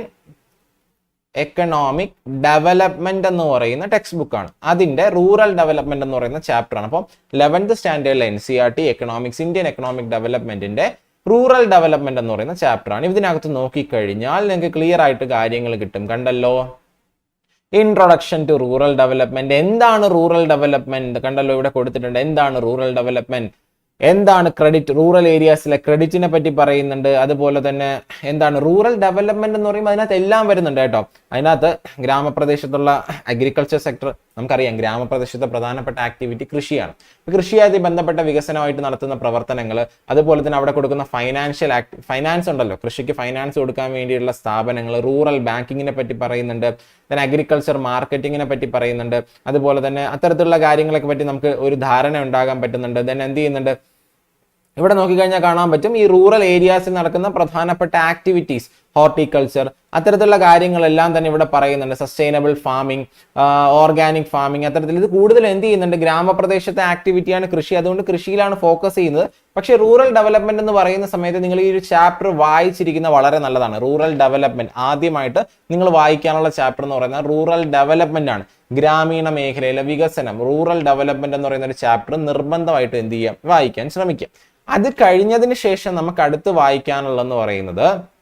എക്കണോമിക് ഡെവലപ്മെന്റ് എന്ന് പറയുന്ന ടെക്സ്റ്റ് ബുക്കാണ് അതിന്റെ റൂറൽ ഡെവലപ്മെന്റ് എന്ന് പറയുന്ന ചാപ്റ്റർ ആണ്. അപ്പം eleventh സ്റ്റാൻഡേർഡിലെ N C R T economics Indian economic ഡെവലപ്മെന്റിന്റെ rural development എന്ന് പറയുന്ന ചാപ്റ്റർ ആണ്. ഇതിനകത്ത് നോക്കിക്കഴിഞ്ഞാൽ നിങ്ങൾക്ക് ക്ലിയർ ആയിട്ട് കാര്യങ്ങൾ കിട്ടും. കണ്ടല്ലോ? ഇൻട്രൊഡക്ഷൻ ടു റൂറൽ ഡെവലപ്മെന്റ് എന്താണ് റൂറൽ ഡെവലപ്മെന്റ് കണ്ടല്ലോ? ഇവിടെ കൊടുത്തിട്ടുണ്ട്. എന്താണ് റൂറൽ ഡെവലപ്മെന്റ് എന്താണ് ക്രെഡിറ്റ് റൂറൽ ഏരിയാസിലെ ക്രെഡിറ്റിനെ പറ്റി പറയുന്നുണ്ട്. അതുപോലെ തന്നെ എന്താണ് റൂറൽ ഡെവലപ്മെന്റ് എന്ന് പറയുമ്പോൾ അതിനകത്ത് എല്ലാം വരുന്നുണ്ട് കേട്ടോ. അതിനകത്ത് ഗ്രാമപ്രദേശത്തുള്ള അഗ്രികൾച്ചർ സെക്ടർ നമുക്കറിയാം ഗ്രാമപ്രദേശത്തെ പ്രധാനപ്പെട്ട ആക്ടിവിറ്റി കൃഷിയാണ്. കൃഷിയായി ബന്ധപ്പെട്ട വികസനമായിട്ട് നടത്തുന്ന പ്രവർത്തനങ്ങൾ അതുപോലെ തന്നെ അവിടെ കൊടുക്കുന്ന ഫൈനാൻഷ്യൽ ആക്ട് ഫൈനാൻസ് ഉണ്ടല്ലോ കൃഷിക്ക് ഫൈനാൻസ് കൊടുക്കാൻ വേണ്ടിയുള്ള സ്ഥാപനങ്ങൾ റൂറൽ ബാങ്കിങ്ങിനെ പറ്റി പറയുന്നുണ്ട് ദെൻ അഗ്രികൾച്ചർ മാർക്കറ്റിങ്ങിനെ പറ്റി പറയുന്നുണ്ട് അതുപോലെ തന്നെ അത്തരത്തിലുള്ള കാര്യങ്ങളൊക്കെ പറ്റി നമുക്ക് ഒരു ധാരണ ഉണ്ടാകാൻ പറ്റുന്നുണ്ട്. ദെൻ എന്ത് ചെയ്യുന്നുണ്ട്? ഇവിടെ നോക്കിക്കഴിഞ്ഞാൽ കാണാൻ പറ്റും ഈ റൂറൽ ഏരിയാസിൽ നടക്കുന്ന പ്രധാനപ്പെട്ട ആക്ടിവിറ്റീസ് ഹോർട്ടിക്കൾച്ചർ അത്തരത്തിലുള്ള കാര്യങ്ങളെല്ലാം തന്നെ ഇവിടെ പറയുന്നുണ്ട്. സസ്റ്റൈനബിൾ ഫാമിംഗ് ഓർഗാനിക് ഫാമിംഗ് അത്തരത്തിൽ ഇത് കൂടുതൽ എന്ത് ചെയ്യുന്നുണ്ട്? ഗ്രാമപ്രദേശത്തെ ആക്ടിവിറ്റിയാണ് കൃഷി. അതുകൊണ്ട് കൃഷിയിലാണ് ഫോക്കസ് ചെയ്യുന്നത്. പക്ഷേ റൂറൽ ഡെവലപ്മെന്റ് എന്ന് പറയുന്ന സമയത്ത് നിങ്ങൾ ഈ ഒരു ചാപ്റ്റർ വായിച്ചിരിക്കുന്ന വളരെ നല്ലതാണ്. റൂറൽ ഡെവലപ്മെന്റ് ആദ്യമായിട്ട് നിങ്ങൾ വായിക്കാനുള്ള ചാപ്റ്റർ എന്ന് പറയുന്നത് റൂറൽ ഡെവലപ്മെന്റ് ആണ്. ഗ്രാമീണ മേഖലയിലെ വികസനം. റൂറൽ ഡെവലപ്മെന്റ് എന്ന് പറയുന്ന ഒരു ചാപ്റ്റർ നിർബന്ധമായിട്ട് എന്ത് ചെയ്യാം? വായിക്കാൻ ശ്രമിക്കാം. അത് കഴിഞ്ഞതിന് ശേഷം നമുക്ക് അടുത്ത് വായിക്കാനുള്ളതെന്ന് പറയുന്നത്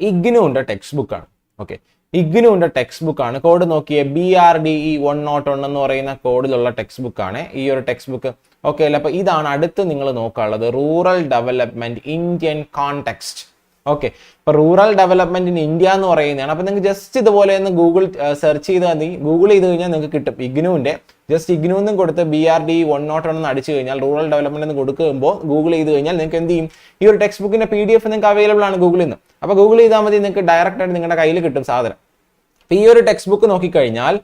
ഇഗ്നുവിന്റെ ടെക്സ്റ്റ് ബുക്കാണ് ഓക്കെ ഇഗ്നുവിന്റെ ടെക്സ്റ്റ് ബുക്കാണ് കോഡ് നോക്കിയേ B R D E one nought one എന്ന് പറയുന്ന കോഡിലുള്ള ടെക്സ്റ്റ് ബുക്കാണ് ഈ ഒരു ടെക്സ്റ്റ് ബുക്ക് ഓക്കെ അല്ല? അപ്പൊ ഇതാണ് അടുത്ത് നിങ്ങൾ നോക്കാനുള്ളത്. Rural development Indian context okay ഇപ്പൊ റൂറൽ ഡെവലപ്മെന്റ് ഇൻ ഇന്ത്യ എന്ന് പറയുന്നതാണ്. അപ്പൊ നിങ്ങൾക്ക് ജസ്റ്റ് ഇതുപോലെ ഒന്ന് ഗൂഗിൾ സെർച്ച് ചെയ്താൽ മതി. ഗൂഗിൾ ചെയ്ത് കഴിഞ്ഞാൽ നിങ്ങൾക്ക് കിട്ടും ഇഗ്നുവിന്റെ ജസ്റ്റ് ഇഗ്നു കൊടുത്ത് B R D one nought one എന്ന് അടിച്ചു കഴിഞ്ഞാൽ റൂറൽ ഡെവലപ്മെന്റ് എന്ന് കൊടുക്കുമ്പോൾ ഗൂഗിൾ ചെയ്ത് കഴിഞ്ഞാൽ നിങ്ങൾക്ക് എന്ത് ചെയ്യും? ഈ ഒരു ടെക്സ്റ്റ് ബുക്കിന്റെ പി ഡി എഫ് നിങ്ങൾക്ക് അവൈലബിൾ ആണ് ഗൂഗിളിൽ നിന്ന് അപ്പൊ ഗൂഗിൾ ചെയ്താൽ മതി നിങ്ങൾക്ക് ഡയറക്റ്റ് ആയിട്ട് നിങ്ങളുടെ കയ്യിൽ കിട്ടും സാധനം. അപ്പൊ ഈ ഒരു ടെക്സ്റ്റ് ബുക്ക് നോക്കിക്കഴിഞ്ഞാൽ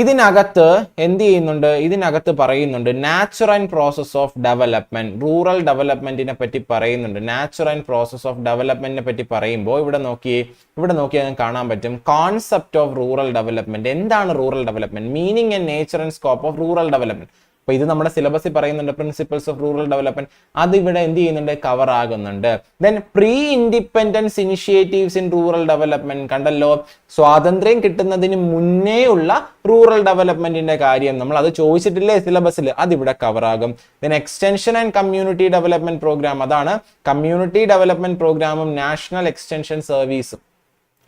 ഇതിനകത്ത് എന്ത് ചെയ്യുന്നുണ്ട്? ഇതിനകത്ത് പറയുന്നുണ്ട് natural process of development rural ഡെവലപ്മെന്റിനെ പറ്റി പറയുന്നുണ്ട്. നാച്ചുറൽ പ്രോസസ് ഓഫ് ഡെവലപ്മെന്റിനെ പറ്റി പറയുമ്പോൾ ഇവിടെ നോക്കി ഇവിടെ നോക്കിയാൽ കാണാൻ പറ്റും. കോൺസെപ്റ്റ് ഓഫ് റൂറൽ ഡെവലപ്മെന്റ് എന്താണ് rural development meaning and nature and scope of rural development അപ്പൊ ഇത് നമ്മുടെ സിലബസിൽ പറയുന്നുണ്ട് പ്രിൻസിപ്പിൾസ് ഓഫ് റൂറൽ ഡെവലപ്മെന്റ് അത് ഇവിടെ എന്ത് ചെയ്യുന്നുണ്ട്? കവർ ആകുന്നുണ്ട്. Then pre independence initiatives in rural development കണ്ടല്ലോ? സ്വാതന്ത്ര്യം കിട്ടുന്നതിന് മുന്നേ ഉള്ള റൂറൽ ഡെവലപ്മെന്റിന്റെ കാര്യം നമ്മൾ അത് ചോദിച്ചിട്ടില്ലേ സിലബസിൽ അത് ഇവിടെ കവർ ആകും. Then extension and community development programme അതാണ് കമ്മ്യൂണിറ്റി ഡെവലപ്മെന്റ് പ്രോഗ്രാമും നാഷണൽ എക്സ്റ്റൻഷൻ സർവീസും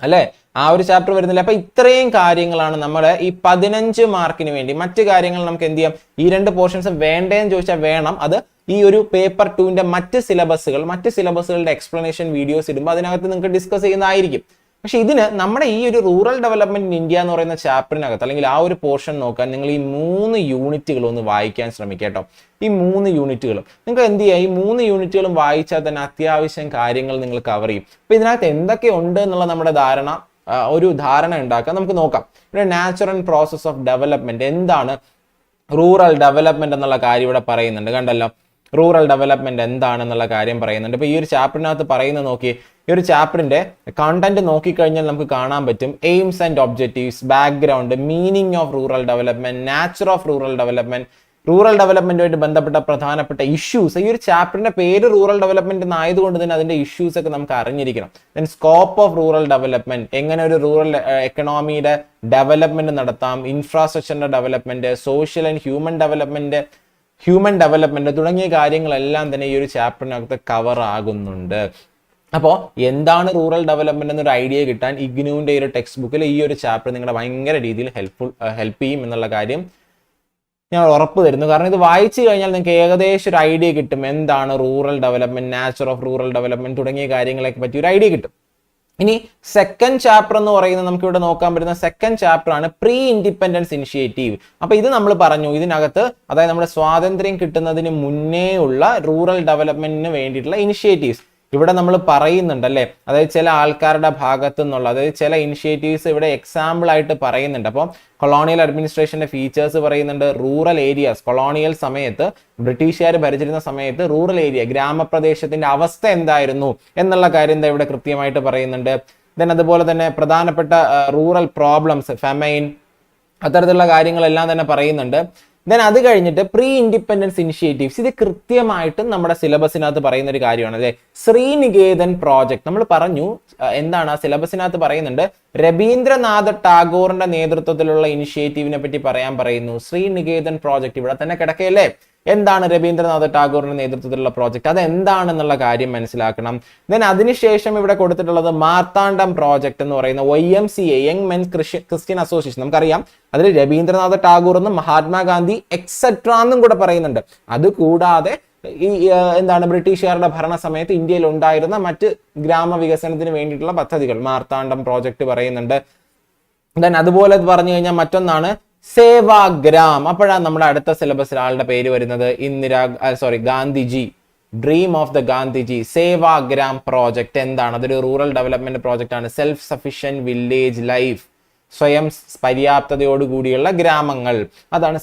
അല്ലെ? ആ ഒരു ചാപ്റ്റർ വരുന്നില്ല. അപ്പൊ ഇത്രയും കാര്യങ്ങളാണ് നമ്മൾ ഈ പതിനഞ്ച് മാർക്കിന് വേണ്ടി. മറ്റ് കാര്യങ്ങൾ നമുക്ക് എന്ത് ചെയ്യാം? ഈ രണ്ട് പോർഷൻസ് വേണ്ടേന്ന് ചോദിച്ചാൽ വേണം. അത് ഈ ഒരു പേപ്പർ ടുവിന്റെ മറ്റ് സിലബസുകൾ മറ്റ് സിലബസുകളുടെ എക്സ്പ്ലനേഷൻ വീഡിയോസ് ഇടുമ്പോൾ അതിനകത്ത് നിങ്ങൾക്ക് ഡിസ്കസ് ചെയ്യുന്നതായിരിക്കും. പക്ഷെ ഇതിന് നമ്മുടെ ഈ ഒരു റൂറൽ ഡെവലപ്മെന്റ് ഇൻ ഇന്ത്യ എന്ന് പറയുന്ന ചാപ്റ്ററിനകത്ത് അല്ലെങ്കിൽ ആ ഒരു പോർഷൻ നോക്കാൻ നിങ്ങൾ ഈ മൂന്ന് യൂണിറ്റുകൾ ഒന്ന് വായിക്കാൻ ശ്രമിക്കുക കേട്ടോ. ഈ മൂന്ന് യൂണിറ്റുകളും നിങ്ങൾ എന്ത് ചെയ്യുക ഈ മൂന്ന് യൂണിറ്റുകളും വായിച്ചാൽ തന്നെ അത്യാവശ്യം കാര്യങ്ങൾ നിങ്ങൾ കവർ ചെയ്യും. അപ്പൊ ഇതിനകത്ത് എന്തൊക്കെ ഉണ്ട് എന്നുള്ള നമ്മുടെ ധാരണ ഒരു ധാരണ ഉണ്ടാക്കാൻ നമുക്ക് നോക്കാം. ഇവിടെ നാച്ചുറൽ പ്രോസസ് ഓഫ് ഡെവലപ്മെന്റ് എന്താണ്? റൂറൽ ഡെവലപ്മെന്റ് എന്നുള്ള കാര്യം ഇവിടെ പറയുന്നുണ്ട്. കണ്ടല്ലോ? റൂറൽ ഡെവലപ്മെന്റ് എന്താണെന്നുള്ള കാര്യം പറയുന്നുണ്ട്. ഇപ്പൊ ഈ ഒരു ചാപ്റ്ററിനകത്ത് പറയുന്നത് നോക്കി ഈ ഒരു ചാപ്റ്ററിന്റെ കണ്ടന്റ് നോക്കിക്കഴിഞ്ഞാൽ നമുക്ക് കാണാൻ പറ്റും. Aims and objectives background meaning of rural development nature of rural development rural ഡെവലപ്മെന്റുമായിട്ട് ബന്ധപ്പെട്ട പ്രധാനപ്പെട്ട ഇഷ്യൂസ് ഈ ഒരു ചാപ്റ്ററിന്റെ പേര് റൂറൽ ഡെവലപ്മെന്റ് എന്നായതുകൊണ്ട് തന്നെ അതിന്റെ ഇഷ്യൂസ് ഒക്കെ നമുക്ക് അറിഞ്ഞിരിക്കണം. Then scope of rural development എങ്ങനെ ഒരു റൂറൽ എക്കണോമിയുടെ ഡെവലപ്മെന്റ് നടത്താം? ഇൻഫ്രാസ്ട്രക്ചറിന്റെ development social and human development human development തുടങ്ങിയ കാര്യങ്ങളെല്ലാം തന്നെ ഈ ഒരു ചാപ്റ്ററിനകത്ത് കവർ ആകുന്നുണ്ട്. അപ്പോൾ എന്താണ് റൂറൽ ഡെവലപ്മെന്റ് എന്നൊരു ഐഡിയ കിട്ടാൻ ഇഗ്നുവിന്റെ ഈ ഒരു ടെക്സ്റ്റ് ബുക്കിൽ ഈ ഒരു ചാപ്റ്റർ നിങ്ങളുടെ ഭയങ്കര രീതിയിൽ ഹെൽപ്ഫുൾ ഹെൽപ്പ് ചെയ്യും എന്നുള്ള കാര്യം ഞാൻ ഉറപ്പ് തരുന്നു. കാരണം ഇത് വായിച്ചു കഴിഞ്ഞാൽ നിങ്ങൾക്ക് ഏകദേശം ഒരു ഐഡിയ കിട്ടും. എന്താണ് rural development nature of rural development തുടങ്ങിയ കാര്യങ്ങളെയൊക്കെ പറ്റി ഒരു ഐഡിയ കിട്ടും. ഇനി സെക്കൻഡ് ചാപ്റ്റർ എന്ന് പറയുന്നത് നമുക്ക് ഇവിടെ നോക്കാൻ പറ്റുന്ന സെക്കൻഡ് ചാപ്റ്റർ ആണ് പ്രീ ഇൻഡിപെൻഡൻസ് ഇനിഷ്യേറ്റീവ് അപ്പൊ ഇത് നമ്മൾ പറഞ്ഞു ഇതിനകത്ത് അതായത് നമ്മുടെ സ്വാതന്ത്ര്യം കിട്ടുന്നതിന് മുന്നേ ഉള്ള റൂറൽ ഡെവലപ്മെന്റിന് വേണ്ടിയിട്ടുള്ള ഇനിഷ്യേറ്റീവ്സ് ഇവിടെ നമ്മൾ പറയുന്നുണ്ട് അല്ലേ അതായത് ചില ആൾക്കാരുടെ ഭാഗത്തു നിന്നുള്ള അതായത് ചില ഇനിഷ്യേറ്റീവ്സ് ഇവിടെ എക്സാമ്പിൾ ആയിട്ട് പറയുന്നുണ്ട്. അപ്പോൾ കൊളോണിയൽ അഡ്മിനിസ്ട്രേഷന്റെ ഫീച്ചേഴ്സ് പറയുന്നുണ്ട് റൂറൽ ഏരിയാസ് കൊളോണിയൽ സമയത്ത് ബ്രിട്ടീഷുകാർ ഭരിച്ചിരുന്ന സമയത്ത് റൂറൽ ഏരിയ ഗ്രാമപ്രദേശത്തിന്റെ അവസ്ഥ എന്തായിരുന്നു? എന്നുള്ള കാര്യം എന്താ ഇവിടെ കൃത്യമായിട്ട് പറയുന്നുണ്ട്. ദെൻ അതുപോലെ തന്നെ പ്രധാനപ്പെട്ട റൂറൽ പ്രോബ്ലംസ് ഫെമൈൻ അത്തരത്തിലുള്ള കാര്യങ്ങളെല്ലാം തന്നെ പറയുന്നുണ്ട്. ദെൻ അത് കഴിഞ്ഞിട്ട് പ്രീ ഇൻഡിപെൻഡൻസ് ഇനിഷ്യേറ്റീവ്സ് ഇത് കൃത്യമായിട്ടും നമ്മുടെ സിലബസിനകത്ത് പറയുന്ന ഒരു കാര്യമാണ് അല്ലെ? ശ്രീനികേതൻ പ്രോജക്ട് നമ്മൾ പറഞ്ഞു എന്താണ് ആ സിലബസിനകത്ത് പറയുന്നുണ്ട്? രവീന്ദ്രനാഥ ടാഗോറിന്റെ നേതൃത്വത്തിലുള്ള ഇനിഷ്യേറ്റീവിനെ പറ്റി പറയാൻ പറയുന്നു. ശ്രീനികേതൻ പ്രോജക്ട് ഇവിടെ തന്നെ കിടക്കയല്ലേ? എന്താണ് രവീന്ദ്രനാഥ് ടാഗോറിന്റെ നേതൃത്വത്തിലുള്ള പ്രോജക്റ്റ് അത് എന്താണെന്നുള്ള കാര്യം മനസ്സിലാക്കണം. ദെൻ അതിനുശേഷം ഇവിടെ കൊടുത്തിട്ടുള്ളത് മാർത്താണ്ഡം പ്രോജക്റ്റ് എന്ന് പറയുന്ന O M C A young men's Christian association നമുക്കറിയാം അതിൽ രവീന്ദ്രനാഥ് ടാഗോർ എന്നും മഹാത്മാഗാന്ധി എക്സെട്ര എന്നും കൂടെ പറയുന്നുണ്ട്. അത് കൂടാതെ ഈ എന്താണ് ബ്രിട്ടീഷുകാരുടെ ഭരണ സമയത്ത് ഇന്ത്യയിൽ ഉണ്ടായിരുന്ന മറ്റ് ഗ്രാമവികസനത്തിന് വേണ്ടിയിട്ടുള്ള പദ്ധതികൾ മാർത്താണ്ഡം പ്രോജക്റ്റ് പറയുന്നുണ്ട്. ദെൻ അതുപോലെ പറഞ്ഞു കഴിഞ്ഞാൽ മറ്റൊന്നാണ് സേവാഗ്രാം. അപ്പോഴാണ് നമ്മുടെ അടുത്ത സിലബസിൽ ആളുടെ പേര് വരുന്നത് Indira sorry Gandhiji. Dream of the Gandhiji Sevagram project എന്താണ്? അതൊരു റൂറൽ ഡെവലപ്മെന്റ് പ്രോജക്റ്റ് ആണ്. സെൽഫ് സഫിഷ്യന്റ് വില്ലേജ് ലൈഫ് സ്വയം പര്യാപ്തതയോടുകൂടിയുള്ള ഗ്രാമങ്ങൾ. അതാണ്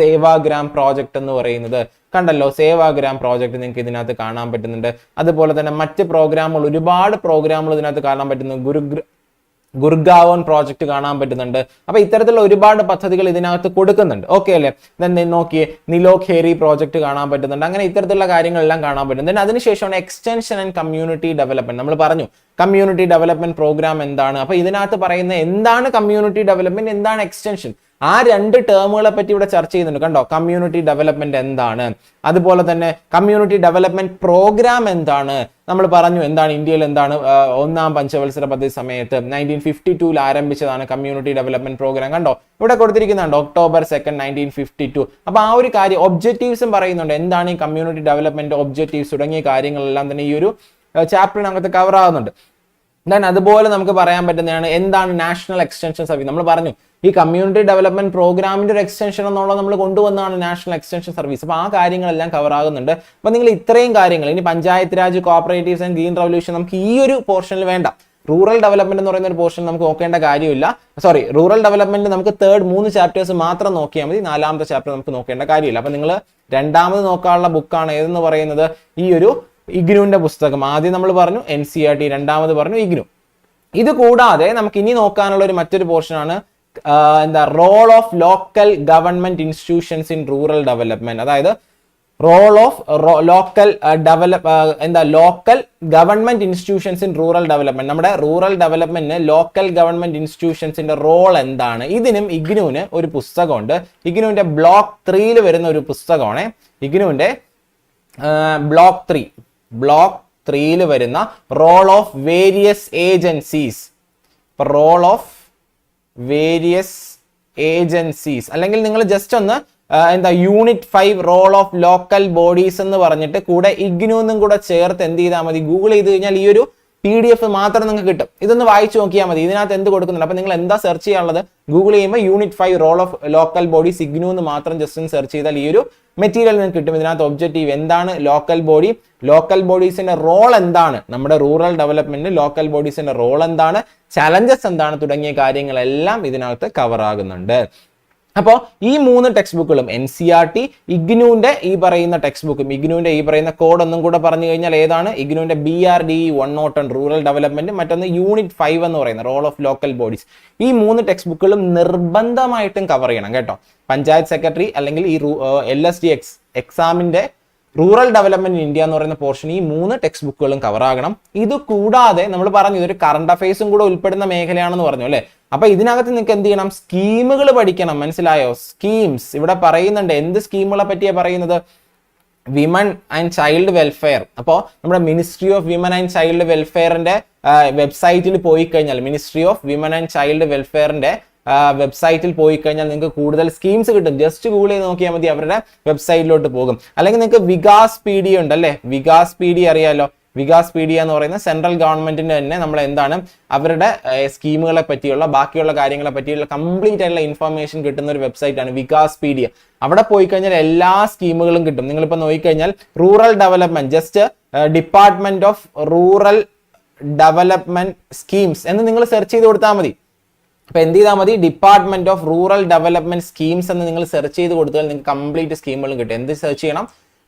സേവാഗ്രാം പ്രോജക്റ്റ് എന്ന് പറയുന്നത്. കണ്ടല്ലോ സേവാഗ്രാം പ്രോജക്റ്റ് നിങ്ങൾക്ക് ഇതിനകത്ത് കാണാൻ പറ്റുന്നുണ്ട്. അതുപോലെ തന്നെ മറ്റ് പ്രോഗ്രാമുകൾ ഒരുപാട് പ്രോഗ്രാമുകൾ ഇതിനകത്ത് കാണാൻ പറ്റുന്നു. ഗുരുഗ്ര ഗുർഗാവോൺ പ്രോജക്റ്റ് കാണാൻ പറ്റുന്നുണ്ട്. അപ്പൊ ഇത്തരത്തിലുള്ള ഒരുപാട് പദ്ധതികൾ ഇതിനകത്ത് കൊടുക്കുന്നുണ്ട്. ഓക്കെ അല്ലേ? ദെൻ നോക്കിയേ നിലോഖേരി പ്രോജക്റ്റ് കാണാൻ പറ്റുന്നുണ്ട്. അങ്ങനെ ഇത്തരത്തിലുള്ള കാര്യങ്ങളെല്ലാം കാണാൻ പറ്റും ദെൻ അതിനുശേഷമാണ് എക്സ്റ്റൻഷൻ ആൻഡ് കമ്മ്യൂണിറ്റി ഡെവലപ്മെന്റ് നമ്മൾ പറഞ്ഞു കമ്മ്യൂണിറ്റി ഡെവലപ്മെന്റ് പ്രോഗ്രാം എന്താണ്? അപ്പൊ ഇതിനകത്ത് പറയുന്ന എന്താണ് കമ്മ്യൂണിറ്റി ഡെവലപ്മെന്റ് എന്താണ് എക്സ്റ്റൻഷൻ ആ രണ്ട് ടേമുകളെ പറ്റി ഇവിടെ ചർച്ച ചെയ്യുന്നുണ്ട്. കണ്ടോ? കമ്മ്യൂണിറ്റി ഡെവലപ്മെന്റ് എന്താണ്? അതുപോലെ തന്നെ കമ്മ്യൂണിറ്റി ഡെവലപ്മെന്റ് പ്രോഗ്രാം എന്താണ്? നമ്മൾ പറഞ്ഞു എന്താണ് ഇന്ത്യയിൽ എന്താണ് ഒന്നാം പഞ്ചവത്സര പദ്ധതി സമയത്ത് നയന്റീൻ ഫിഫ്റ്റി ടൂവിൽ ആരംഭിച്ചതാണ് കമ്മ്യൂണിറ്റി ഡെവലപ്മെന്റ് പ്രോഗ്രാം കണ്ടോ? ഇവിടെ കൊടുത്തിരിക്കുന്നുണ്ട് October second nineteen fifty two അപ്പൊ ആ ഒരു കാര്യം ഒബ്ജക്റ്റീവ്സും പറയുന്നുണ്ട്. എന്താണ് ഈ കമ്മ്യൂണിറ്റി ഡെവലപ്മെന്റ് ഒബ്ജക്റ്റീവ്സ് തുടങ്ങിയ കാര്യങ്ങളെല്ലാം തന്നെ ഈ ഒരു ചാപ്റ്ററിനകത്ത് കവർ ആകുന്നുണ്ട് ദെൻ അതുപോലെ നമുക്ക് പറയാൻ പറ്റുന്നതാണ് എന്താണ് നാഷണൽ എക്സ്റ്റൻഷൻ സർവീസ് നമ്മൾ പറഞ്ഞു ഈ കമ്മ്യൂണിറ്റി ഡെവലപ്മെന്റ് പ്രോഗ്രാമിന്റെ ഒരു എക്സ്റ്റൻഷൻ എന്നുള്ളത് നമ്മൾ കൊണ്ടുവന്നതാണ് നാഷണൽ എക്സ്റ്റൻഷൻ സർവീസ് അപ്പോൾ ആ കാര്യങ്ങളെല്ലാം കവർ ആകുന്നുണ്ട്. അപ്പോൾ നിങ്ങൾ ഇത്രയും കാര്യങ്ങൾ ഇനി panchayat Raj cooperatives and green revolution നമുക്ക് ഈ ഒരു പോർഷനിൽ വേണ്ട. റൂറൽ ഡെവലപ്മെന്റ് എന്ന് പറയുന്ന ഒരു പോർഷൻ നമുക്ക് നോക്കേണ്ട കാര്യമില്ല. സോറി റൂറൽ ഡെവലപ്മെന്റ് നമുക്ക് തേർഡ് മൂന്ന് ചാപ്റ്റേഴ്സ് മാത്രം നോക്കിയാൽ മതി. നാലാമത്തെ ചാപ്റ്റർ നമുക്ക് നോക്കേണ്ട കാര്യമില്ല. അപ്പൊ നിങ്ങൾ രണ്ടാമത് നോക്കാനുള്ള ബുക്കാണ് ഏതെന്ന് പറയുന്നത്? ഈ ഒരു ഇഗ്നുവിന്റെ പുസ്തകം. ആദ്യം നമ്മൾ പറഞ്ഞു എൻ സി ആർ ടി രണ്ടാമത് പറഞ്ഞു ഇഗ്നു. ഇത് കൂടാതെ നമുക്ക് ഇനി നോക്കാനുള്ള ഒരു മറ്റൊരു പോർഷനാണ് എന്താ role of local government institutions in rural development അതായത് റോൾ ഓഫ് ലോക്കൽ ഡെവലപ്പ് എന്താ local government institutions in rural development നമ്മുടെ റൂറൽ ഡെവലപ്മെന്റിന് ലോക്കൽ ഗവൺമെന്റ് ഇൻസ്റ്റിറ്റ്യൂഷൻസിന്റെ റോൾ എന്താണ്? ഇതിനും ഇഗ്നുവിന് ഒരു പുസ്തകമുണ്ട്. ഇഗ്നുവിന്റെ ബ്ലോക്ക് ത്രീയിൽ വരുന്ന ഒരു പുസ്തകമാണ്. ഇഗ്നുവിന്റെ ബ്ലോക്ക് ത്രീ ബ്ലോക്ക് ത്രീയിൽ വരുന്ന role of various agencies. Role of various agencies. അല്ലെങ്കിൽ നിങ്ങൾ ജസ്റ്റ് ഒന്ന് എന്താ unit five role of local bodies എന്ന് പറഞ്ഞിട്ട് കൂടെ ഇഗ്നു എന്നും കൂടെ ചേർത്ത് എന്ത് ചെയ്താൽ മതി? ഗൂഗിൾ ചെയ്ത് കഴിഞ്ഞാൽ ഈ ഒരു പി ഡി എഫ് മാത്രം നിങ്ങൾക്ക് കിട്ടും. ഇതൊന്ന് വായിച്ചു നോക്കിയാൽ മതി. ഇതിനകത്ത് എന്ത് കൊടുക്കുന്നുണ്ട്? അപ്പൊ നിങ്ങൾ എന്താ സെർച്ച് ചെയ്യാനുള്ളത്? ഗൂഗിൾ ചെയ്യുമ്പോൾ unit five role of local body സിഗ്നു എന്ന് മാത്രം ജസ്റ്റ് ഒന്ന് സെർച്ച് ചെയ്താൽ ഈ ഒരു മെറ്റീരിയൽ നിങ്ങൾക്ക് കിട്ടും. ഇതിനകത്ത് ഒബ്ജക്റ്റീവ് എന്താണ്? ലോക്കൽ ബോഡി ലോക്കൽ ബോഡീസിന്റെ റോൾ എന്താണ്? നമ്മുടെ റൂറൽ ഡെവലപ്മെന്റിന് ലോക്കൽ ബോഡീസിന്റെ റോൾ എന്താണ്? ചലഞ്ചസ് എന്താണ്? തുടങ്ങിയ കാര്യങ്ങളെല്ലാം ഇതിനകത്ത് കവർ ആകുന്നുണ്ട്. അപ്പോൾ ഈ മൂന്ന് ടെക്സ്റ്റ് ബുക്കുകളും എൻ സി ആർ ടി ഇഗ്നുവിന്റെ ഈ പറയുന്ന ടെക്സ്റ്റ് ബുക്കും ഇഗ്നുവിന്റെ ഈ പറയുന്ന കോഡ് ഒന്നും കൂടെ പറഞ്ഞു കഴിഞ്ഞാൽ ഏതാണ്? ഇഗ്നുവിന്റെ B R D one nought one rural development മറ്റൊന്ന് യൂണിറ്റ് ഫൈവ് എന്ന് പറയുന്ന റോൾ ഓഫ് ലോക്കൽ ബോഡീസ് ഈ മൂന്ന് ടെക്സ്റ്റ് ബുക്കുകളും നിർബന്ധമായിട്ടും കവർ ചെയ്യണം കേട്ടോ. പഞ്ചായത്ത് സെക്രട്ടറി അല്ലെങ്കിൽ ഈ എൽ എസ് ഡി എക്സ് എക്സാമിന്റെ റൂറൽ ഡെവലപ്മെന്റ് ഇൻ ഇന്ത്യ എന്ന് പറയുന്ന പോർഷൻ ഈ മൂന്ന് ടെക്സ്റ്റ് ബുക്കുകളും കവർ ആകണം. ഇത് കൂടാതെ നമ്മൾ പറഞ്ഞു ഇതൊരു കറണ്ട് അഫയേഴ്സും കൂടെ ഉൾപ്പെടുന്ന മേഖലയാണെന്ന് പറഞ്ഞു അല്ലേ? അപ്പൊ ഇതിനകത്ത് നിങ്ങൾക്ക് എന്ത് ചെയ്യണം? സ്കീമുകൾ പഠിക്കണം. മനസ്സിലായോ? സ്കീംസ്. ഇവിടെ പറയുന്നുണ്ട്. എന്ത് സ്കീമുകളെ പറ്റിയാ പറയുന്നത്? Women and child welfare. അപ്പോൾ നമ്മുടെ ministry of women and child വെൽഫെയറിന്റെ വെബ്സൈറ്റിൽ പോയി കഴിഞ്ഞാൽ ministry of women and child വെൽഫെയറിന്റെ വെബ്സൈറ്റിൽ പോയി കഴിഞ്ഞാൽ നിങ്ങൾക്ക് കൂടുതൽ സ്കീംസ് കിട്ടും. ജസ്റ്റ് ഗൂഗിൾ ചെയ്ത് നോക്കിയാൽ മതി അവരുടെ വെബ്സൈറ്റിലോട്ട് പോകും. അല്ലെങ്കിൽ നിങ്ങൾക്ക് വികാസ് പി ഡി ഉണ്ട് അല്ലേ വികാസ് പി ഡി അറിയാലോ? വികാസ് പീഡിയ എന്ന് പറയുന്ന സെൻട്രൽ ഗവൺമെന്റിന്റെ തന്നെ നമ്മൾ എന്താണ് അവരുടെ സ്കീമുകളെ പറ്റിയുള്ള ബാക്കിയുള്ള കാര്യങ്ങളെ പറ്റിയുള്ള കംപ്ലീറ്റ് ആയിട്ടുള്ള ഇൻഫർമേഷൻ കിട്ടുന്ന ഒരു വെബ്സൈറ്റ് ആണ് വികാസ് പീഡിയ അവിടെ പോയി കഴിഞ്ഞാൽ എല്ലാ സ്കീമുകളും കിട്ടും. നിങ്ങളിപ്പോൾ നോക്കിക്കഴിഞ്ഞാൽ rural development just department of rural development schemes എന്ന് നിങ്ങൾ സെർച്ച് ചെയ്ത് കൊടുത്താൽ മതി. അപ്പൊ എന്ത് ചെയ്താൽ മതി? Department of rural development schemes എന്ന് നിങ്ങൾ സെർച്ച് ചെയ്ത് കൊടുത്താൽ നിങ്ങൾക്ക് കംപ്ലീറ്റ് സ്കീമുകളും കിട്ടും. എന്ത് സെർച്ച് ചെയ്യണം?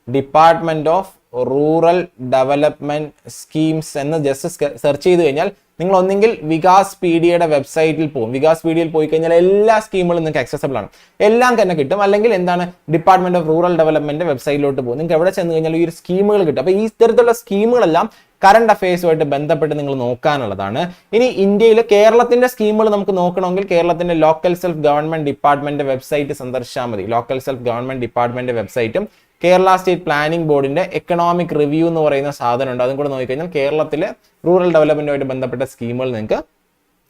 Department of rural development schemes എന്ന് ജസ്റ്റ് സെർച്ച് ചെയ്ത് കഴിഞ്ഞാൽ നിങ്ങൾ ഒന്നെങ്കിൽ വികാസ് പീഡിയയുടെ വെബ്സൈറ്റിൽ പോകും വികാസ് പീഡിയയിൽ പോയി കഴിഞ്ഞാൽ എല്ലാ സ്കീമുകളും നിങ്ങൾക്ക് അക്സസബിൾ ആണ്. എല്ലാം തന്നെ കിട്ടും. അല്ലെങ്കിൽ എന്താണ്? ഡിപ്പാർട്ട്മെന്റ് ഓഫ് റൂറൽ ഡെവലപ്മെന്റ് വെബ്സൈറ്റിലോട്ട് പോകും. നിങ്ങൾക്ക് എവിടെ ചെന്ന് കഴിഞ്ഞാൽ ഈ ഒരു സ്കീമുകൾ കിട്ടും. അപ്പോൾ ഈ തരത്തിലുള്ള സ്കീമുകളെല്ലാം കറണ്ട് അഫയേഴ്സുമായിട്ട് ബന്ധപ്പെട്ട് നിങ്ങൾ നോക്കാനുള്ളതാണ്. ഇനി ഇന്ത്യയിൽ കേരളത്തിന്റെ സ്കീമുകൾ നമുക്ക് നോക്കണമെങ്കിൽ കേരളത്തിന്റെ local self government department website സന്ദർശിച്ചാൽ മതി. ലോക്കൽ സെൽഫ് ഗവൺമെന്റ് ഡിപ്പാർട്ട്മെന്റ് വെബ്സൈറ്റും കേരള സ്റ്റേറ്റ് പ്ലാനിംഗ് ബോർഡിന്റെ എക്കണോമിക് റിവ്യൂ എന്ന് പറയുന്ന സാധനം ഉണ്ട്. അതും കൂടെ നോക്കിക്കഴിഞ്ഞാൽ കേരളത്തിലെ റൂറൽ ഡെവലപ്മെന്റുമായിട്ട് ബന്ധപ്പെട്ട സ്കീമുകൾ നിങ്ങൾക്ക്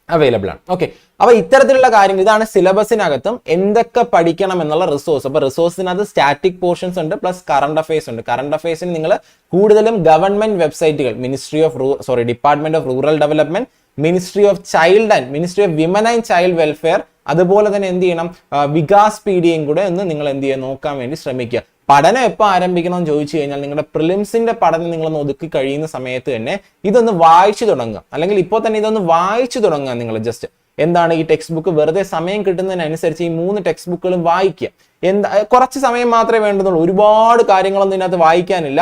അവൈലബിൾ ആണ്. ഓക്കെ അപ്പൊ ഇത്തരത്തിലുള്ള കാര്യങ്ങൾ ഇതാണ് സിലബസിനകത്തും എന്തൊക്കെ പഠിക്കണം എന്നുള്ള റിസോഴ്സ് അപ്പൊ റിസോഴ്സിനകത്ത് സ്റ്റാറ്റിക് പോർഷൻസ് ഉണ്ട് പ്ലസ് കറണ്ട് അഫയേഴ്സ് ഉണ്ട്. കറണ്ട് അഫയേഴ്സിന് നിങ്ങൾ കൂടുതലും ഗവൺമെന്റ് വെബ്സൈറ്റുകൾ ministry of sorry department of rural development ministry of child and ministry of women and child welfare അതുപോലെ തന്നെ എന്ത് ചെയ്യണം? വികാസ് പീഡിയയും കൂടെ ഒന്ന് നിങ്ങൾ എന്ത് ചെയ്യുക നോക്കാൻ വേണ്ടി ശ്രമിക്കുക. പഠനം എപ്പോൾ ആരംഭിക്കണം എന്ന് ചോദിച്ചു കഴിഞ്ഞാൽ നിങ്ങളുടെ പ്രിലിംസിന്റെ പഠനം നിങ്ങളൊന്ന് ഒതുക്കി കഴിയുന്ന സമയത്ത് തന്നെ ഇതൊന്ന് വായിച്ചു തുടങ്ങുക. അല്ലെങ്കിൽ ഇപ്പോൾ തന്നെ ഇതൊന്ന് വായിച്ചു തുടങ്ങുക നിങ്ങൾ ജസ്റ്റ് എന്താണ് ഈ ടെക്സ്റ്റ് ബുക്ക് വെറുതെ സമയം കിട്ടുന്നതിനനുസരിച്ച് ഈ മൂന്ന് ടെക്സ്റ്റ് ബുക്കുകളും വായിക്കുക. എന്താ കുറച്ച് സമയം മാത്രമേ വേണ്ടുന്നുള്ളൂ. ഒരുപാട് കാര്യങ്ങളൊന്നും ഇതിനകത്ത് വായിക്കാനില്ല.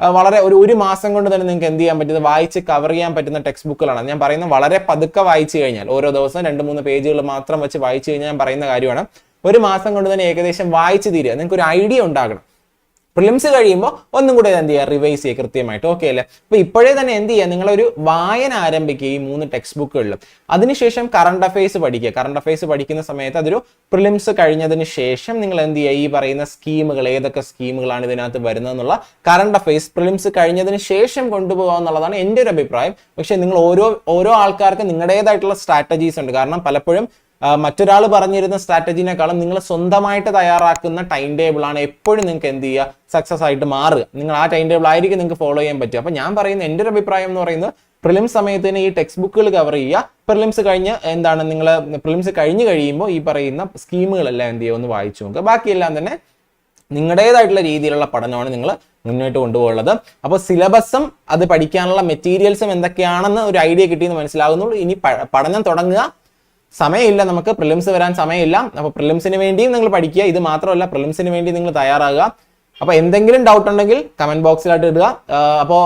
വളരെ ഒരു ഒരു മാസം കൊണ്ട് തന്നെ നിങ്ങൾക്ക് എന്ത് ചെയ്യാൻ പറ്റുന്നത്? വായിച്ച് കവർ ചെയ്യാൻ പറ്റുന്ന ടെക്സ്റ്റ് ബുക്കുകളാണ് ഞാൻ പറയുന്നത് വളരെ പതുക്കെ വായിച്ചു കഴിഞ്ഞാൽ ഓരോ ദിവസം രണ്ട് മൂന്ന് പേജുകൾ മാത്രം വെച്ച് വായിച്ചു കഴിഞ്ഞാൽ ഞാൻ പറയുന്ന കാര്യമാണ്. ഒരു മാസം കൊണ്ട് തന്നെ ഏകദേശം വായിച്ചു തീരുക. നിങ്ങൾക്ക് ഒരു ഐഡിയ ഉണ്ടാകണം. പ്രിലിംസ് കഴിയുമ്പോൾ ഒന്നും കൂടെ എന്ത് ചെയ്യുക? റിവൈസ് ചെയ്യുക കൃത്യമായിട്ട്. ഓക്കെ അല്ലേ? അപ്പോൾ ഇപ്പോഴേ തന്നെ എന്ത് ചെയ്യുക? നിങ്ങളൊരു വായന ആരംഭിക്കുക ഈ മൂന്ന് ടെക്സ്റ്റ് ബുക്കുകളിലും അതിനുശേഷം കറണ്ട് അഫയേഴ്സ് പഠിക്കുക. കറണ്ട് അഫയേഴ്സ് പഠിക്കുന്ന സമയത്ത് അതൊരു പ്രിലിംസ് കഴിഞ്ഞതിന് ശേഷം നിങ്ങൾ എന്ത് ചെയ്യുക? ഈ പറയുന്ന സ്കീമുകൾ ഏതൊക്കെ സ്കീമുകളാണ് ഇതിനകത്ത് വരുന്നതെന്നുള്ള കറണ്ട് അഫയേഴ്സ് പ്രിലിംസ് കഴിഞ്ഞതിന് ശേഷം കൊണ്ടുപോകുക എന്നുള്ളതാണ് എന്റെ ഒരു അഭിപ്രായം. പക്ഷേ നിങ്ങൾ ഓരോ ഓരോ ആൾക്കാർക്ക് നിങ്ങളുടേതായിട്ടുള്ള സ്ട്രാറ്റജീസ് ഉണ്ട്. കാരണം പലപ്പോഴും മറ്റൊരാൾ പറഞ്ഞിരുന്ന സ്ട്രാറ്റജിനേക്കാളും നിങ്ങൾ സ്വന്തമായിട്ട് തയ്യാറാക്കുന്ന ടൈം ടേബിൾ ആണ് എപ്പോഴും നിങ്ങൾക്ക് എന്ത് ചെയ്യുക? സക്സസ് ആയിട്ട് മാറുക. നിങ്ങൾ ആ ടൈം ടേബിൾ ആയിരിക്കും നിങ്ങൾക്ക് ഫോളോ ചെയ്യാൻ പറ്റുക. അപ്പോൾ ഞാൻ പറയുന്ന എന്റെ ഒരു അഭിപ്രായം എന്ന് പറയുന്നത് പ്രിലിംസ് സമയത്ത് തന്നെ ഈ ടെക്സ്റ്റ് ബുക്കുകൾ കവർ ചെയ്യുക. പ്രിലിംസ് കഴിഞ്ഞ് എന്താണ് നിങ്ങൾ പ്രിലിംസ് കഴിഞ്ഞ് കഴിയുമ്പോൾ ഈ പറയുന്ന സ്കീമുകളെല്ലാം എന്ത് ചെയ്യുക? ഒന്ന് വായിച്ചു നോക്കുക. ബാക്കിയെല്ലാം തന്നെ നിങ്ങളുടേതായിട്ടുള്ള രീതിയിലുള്ള പഠനമാണ് നിങ്ങൾ മുന്നോട്ട് കൊണ്ടുപോകുന്നത്. അപ്പോൾ സിലബസും അത് പഠിക്കാനുള്ള മെറ്റീരിയൽസും എന്തൊക്കെയാണെന്ന് ഒരു ഐഡിയ കിട്ടിയെന്ന് മനസ്സിലാകുന്നുള്ളൂ. ഇനി പഠനം തുടങ്ങുക. സമയമില്ല നമുക്ക് പ്രിലിംസ് വരാൻ സമയമില്ല. അപ്പോൾ പ്രിലിംസിന് വേണ്ടിയും നിങ്ങൾ പഠിക്കുക. ഇത് മാത്രമല്ല പ്രിലിംസിന് വേണ്ടി നിങ്ങൾ തയ്യാറാകുക. അപ്പോൾ എന്തെങ്കിലും ഡൗട്ട് ഉണ്ടെങ്കിൽ കമന്റ് ബോക്സിലായിട്ട് ഇടുക. അപ്പോൾ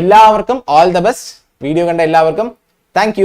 എല്ലാവർക്കും ഓൾ ദ ബെസ്റ്റ് വീഡിയോ കണ്ട എല്ലാവർക്കും താങ്ക്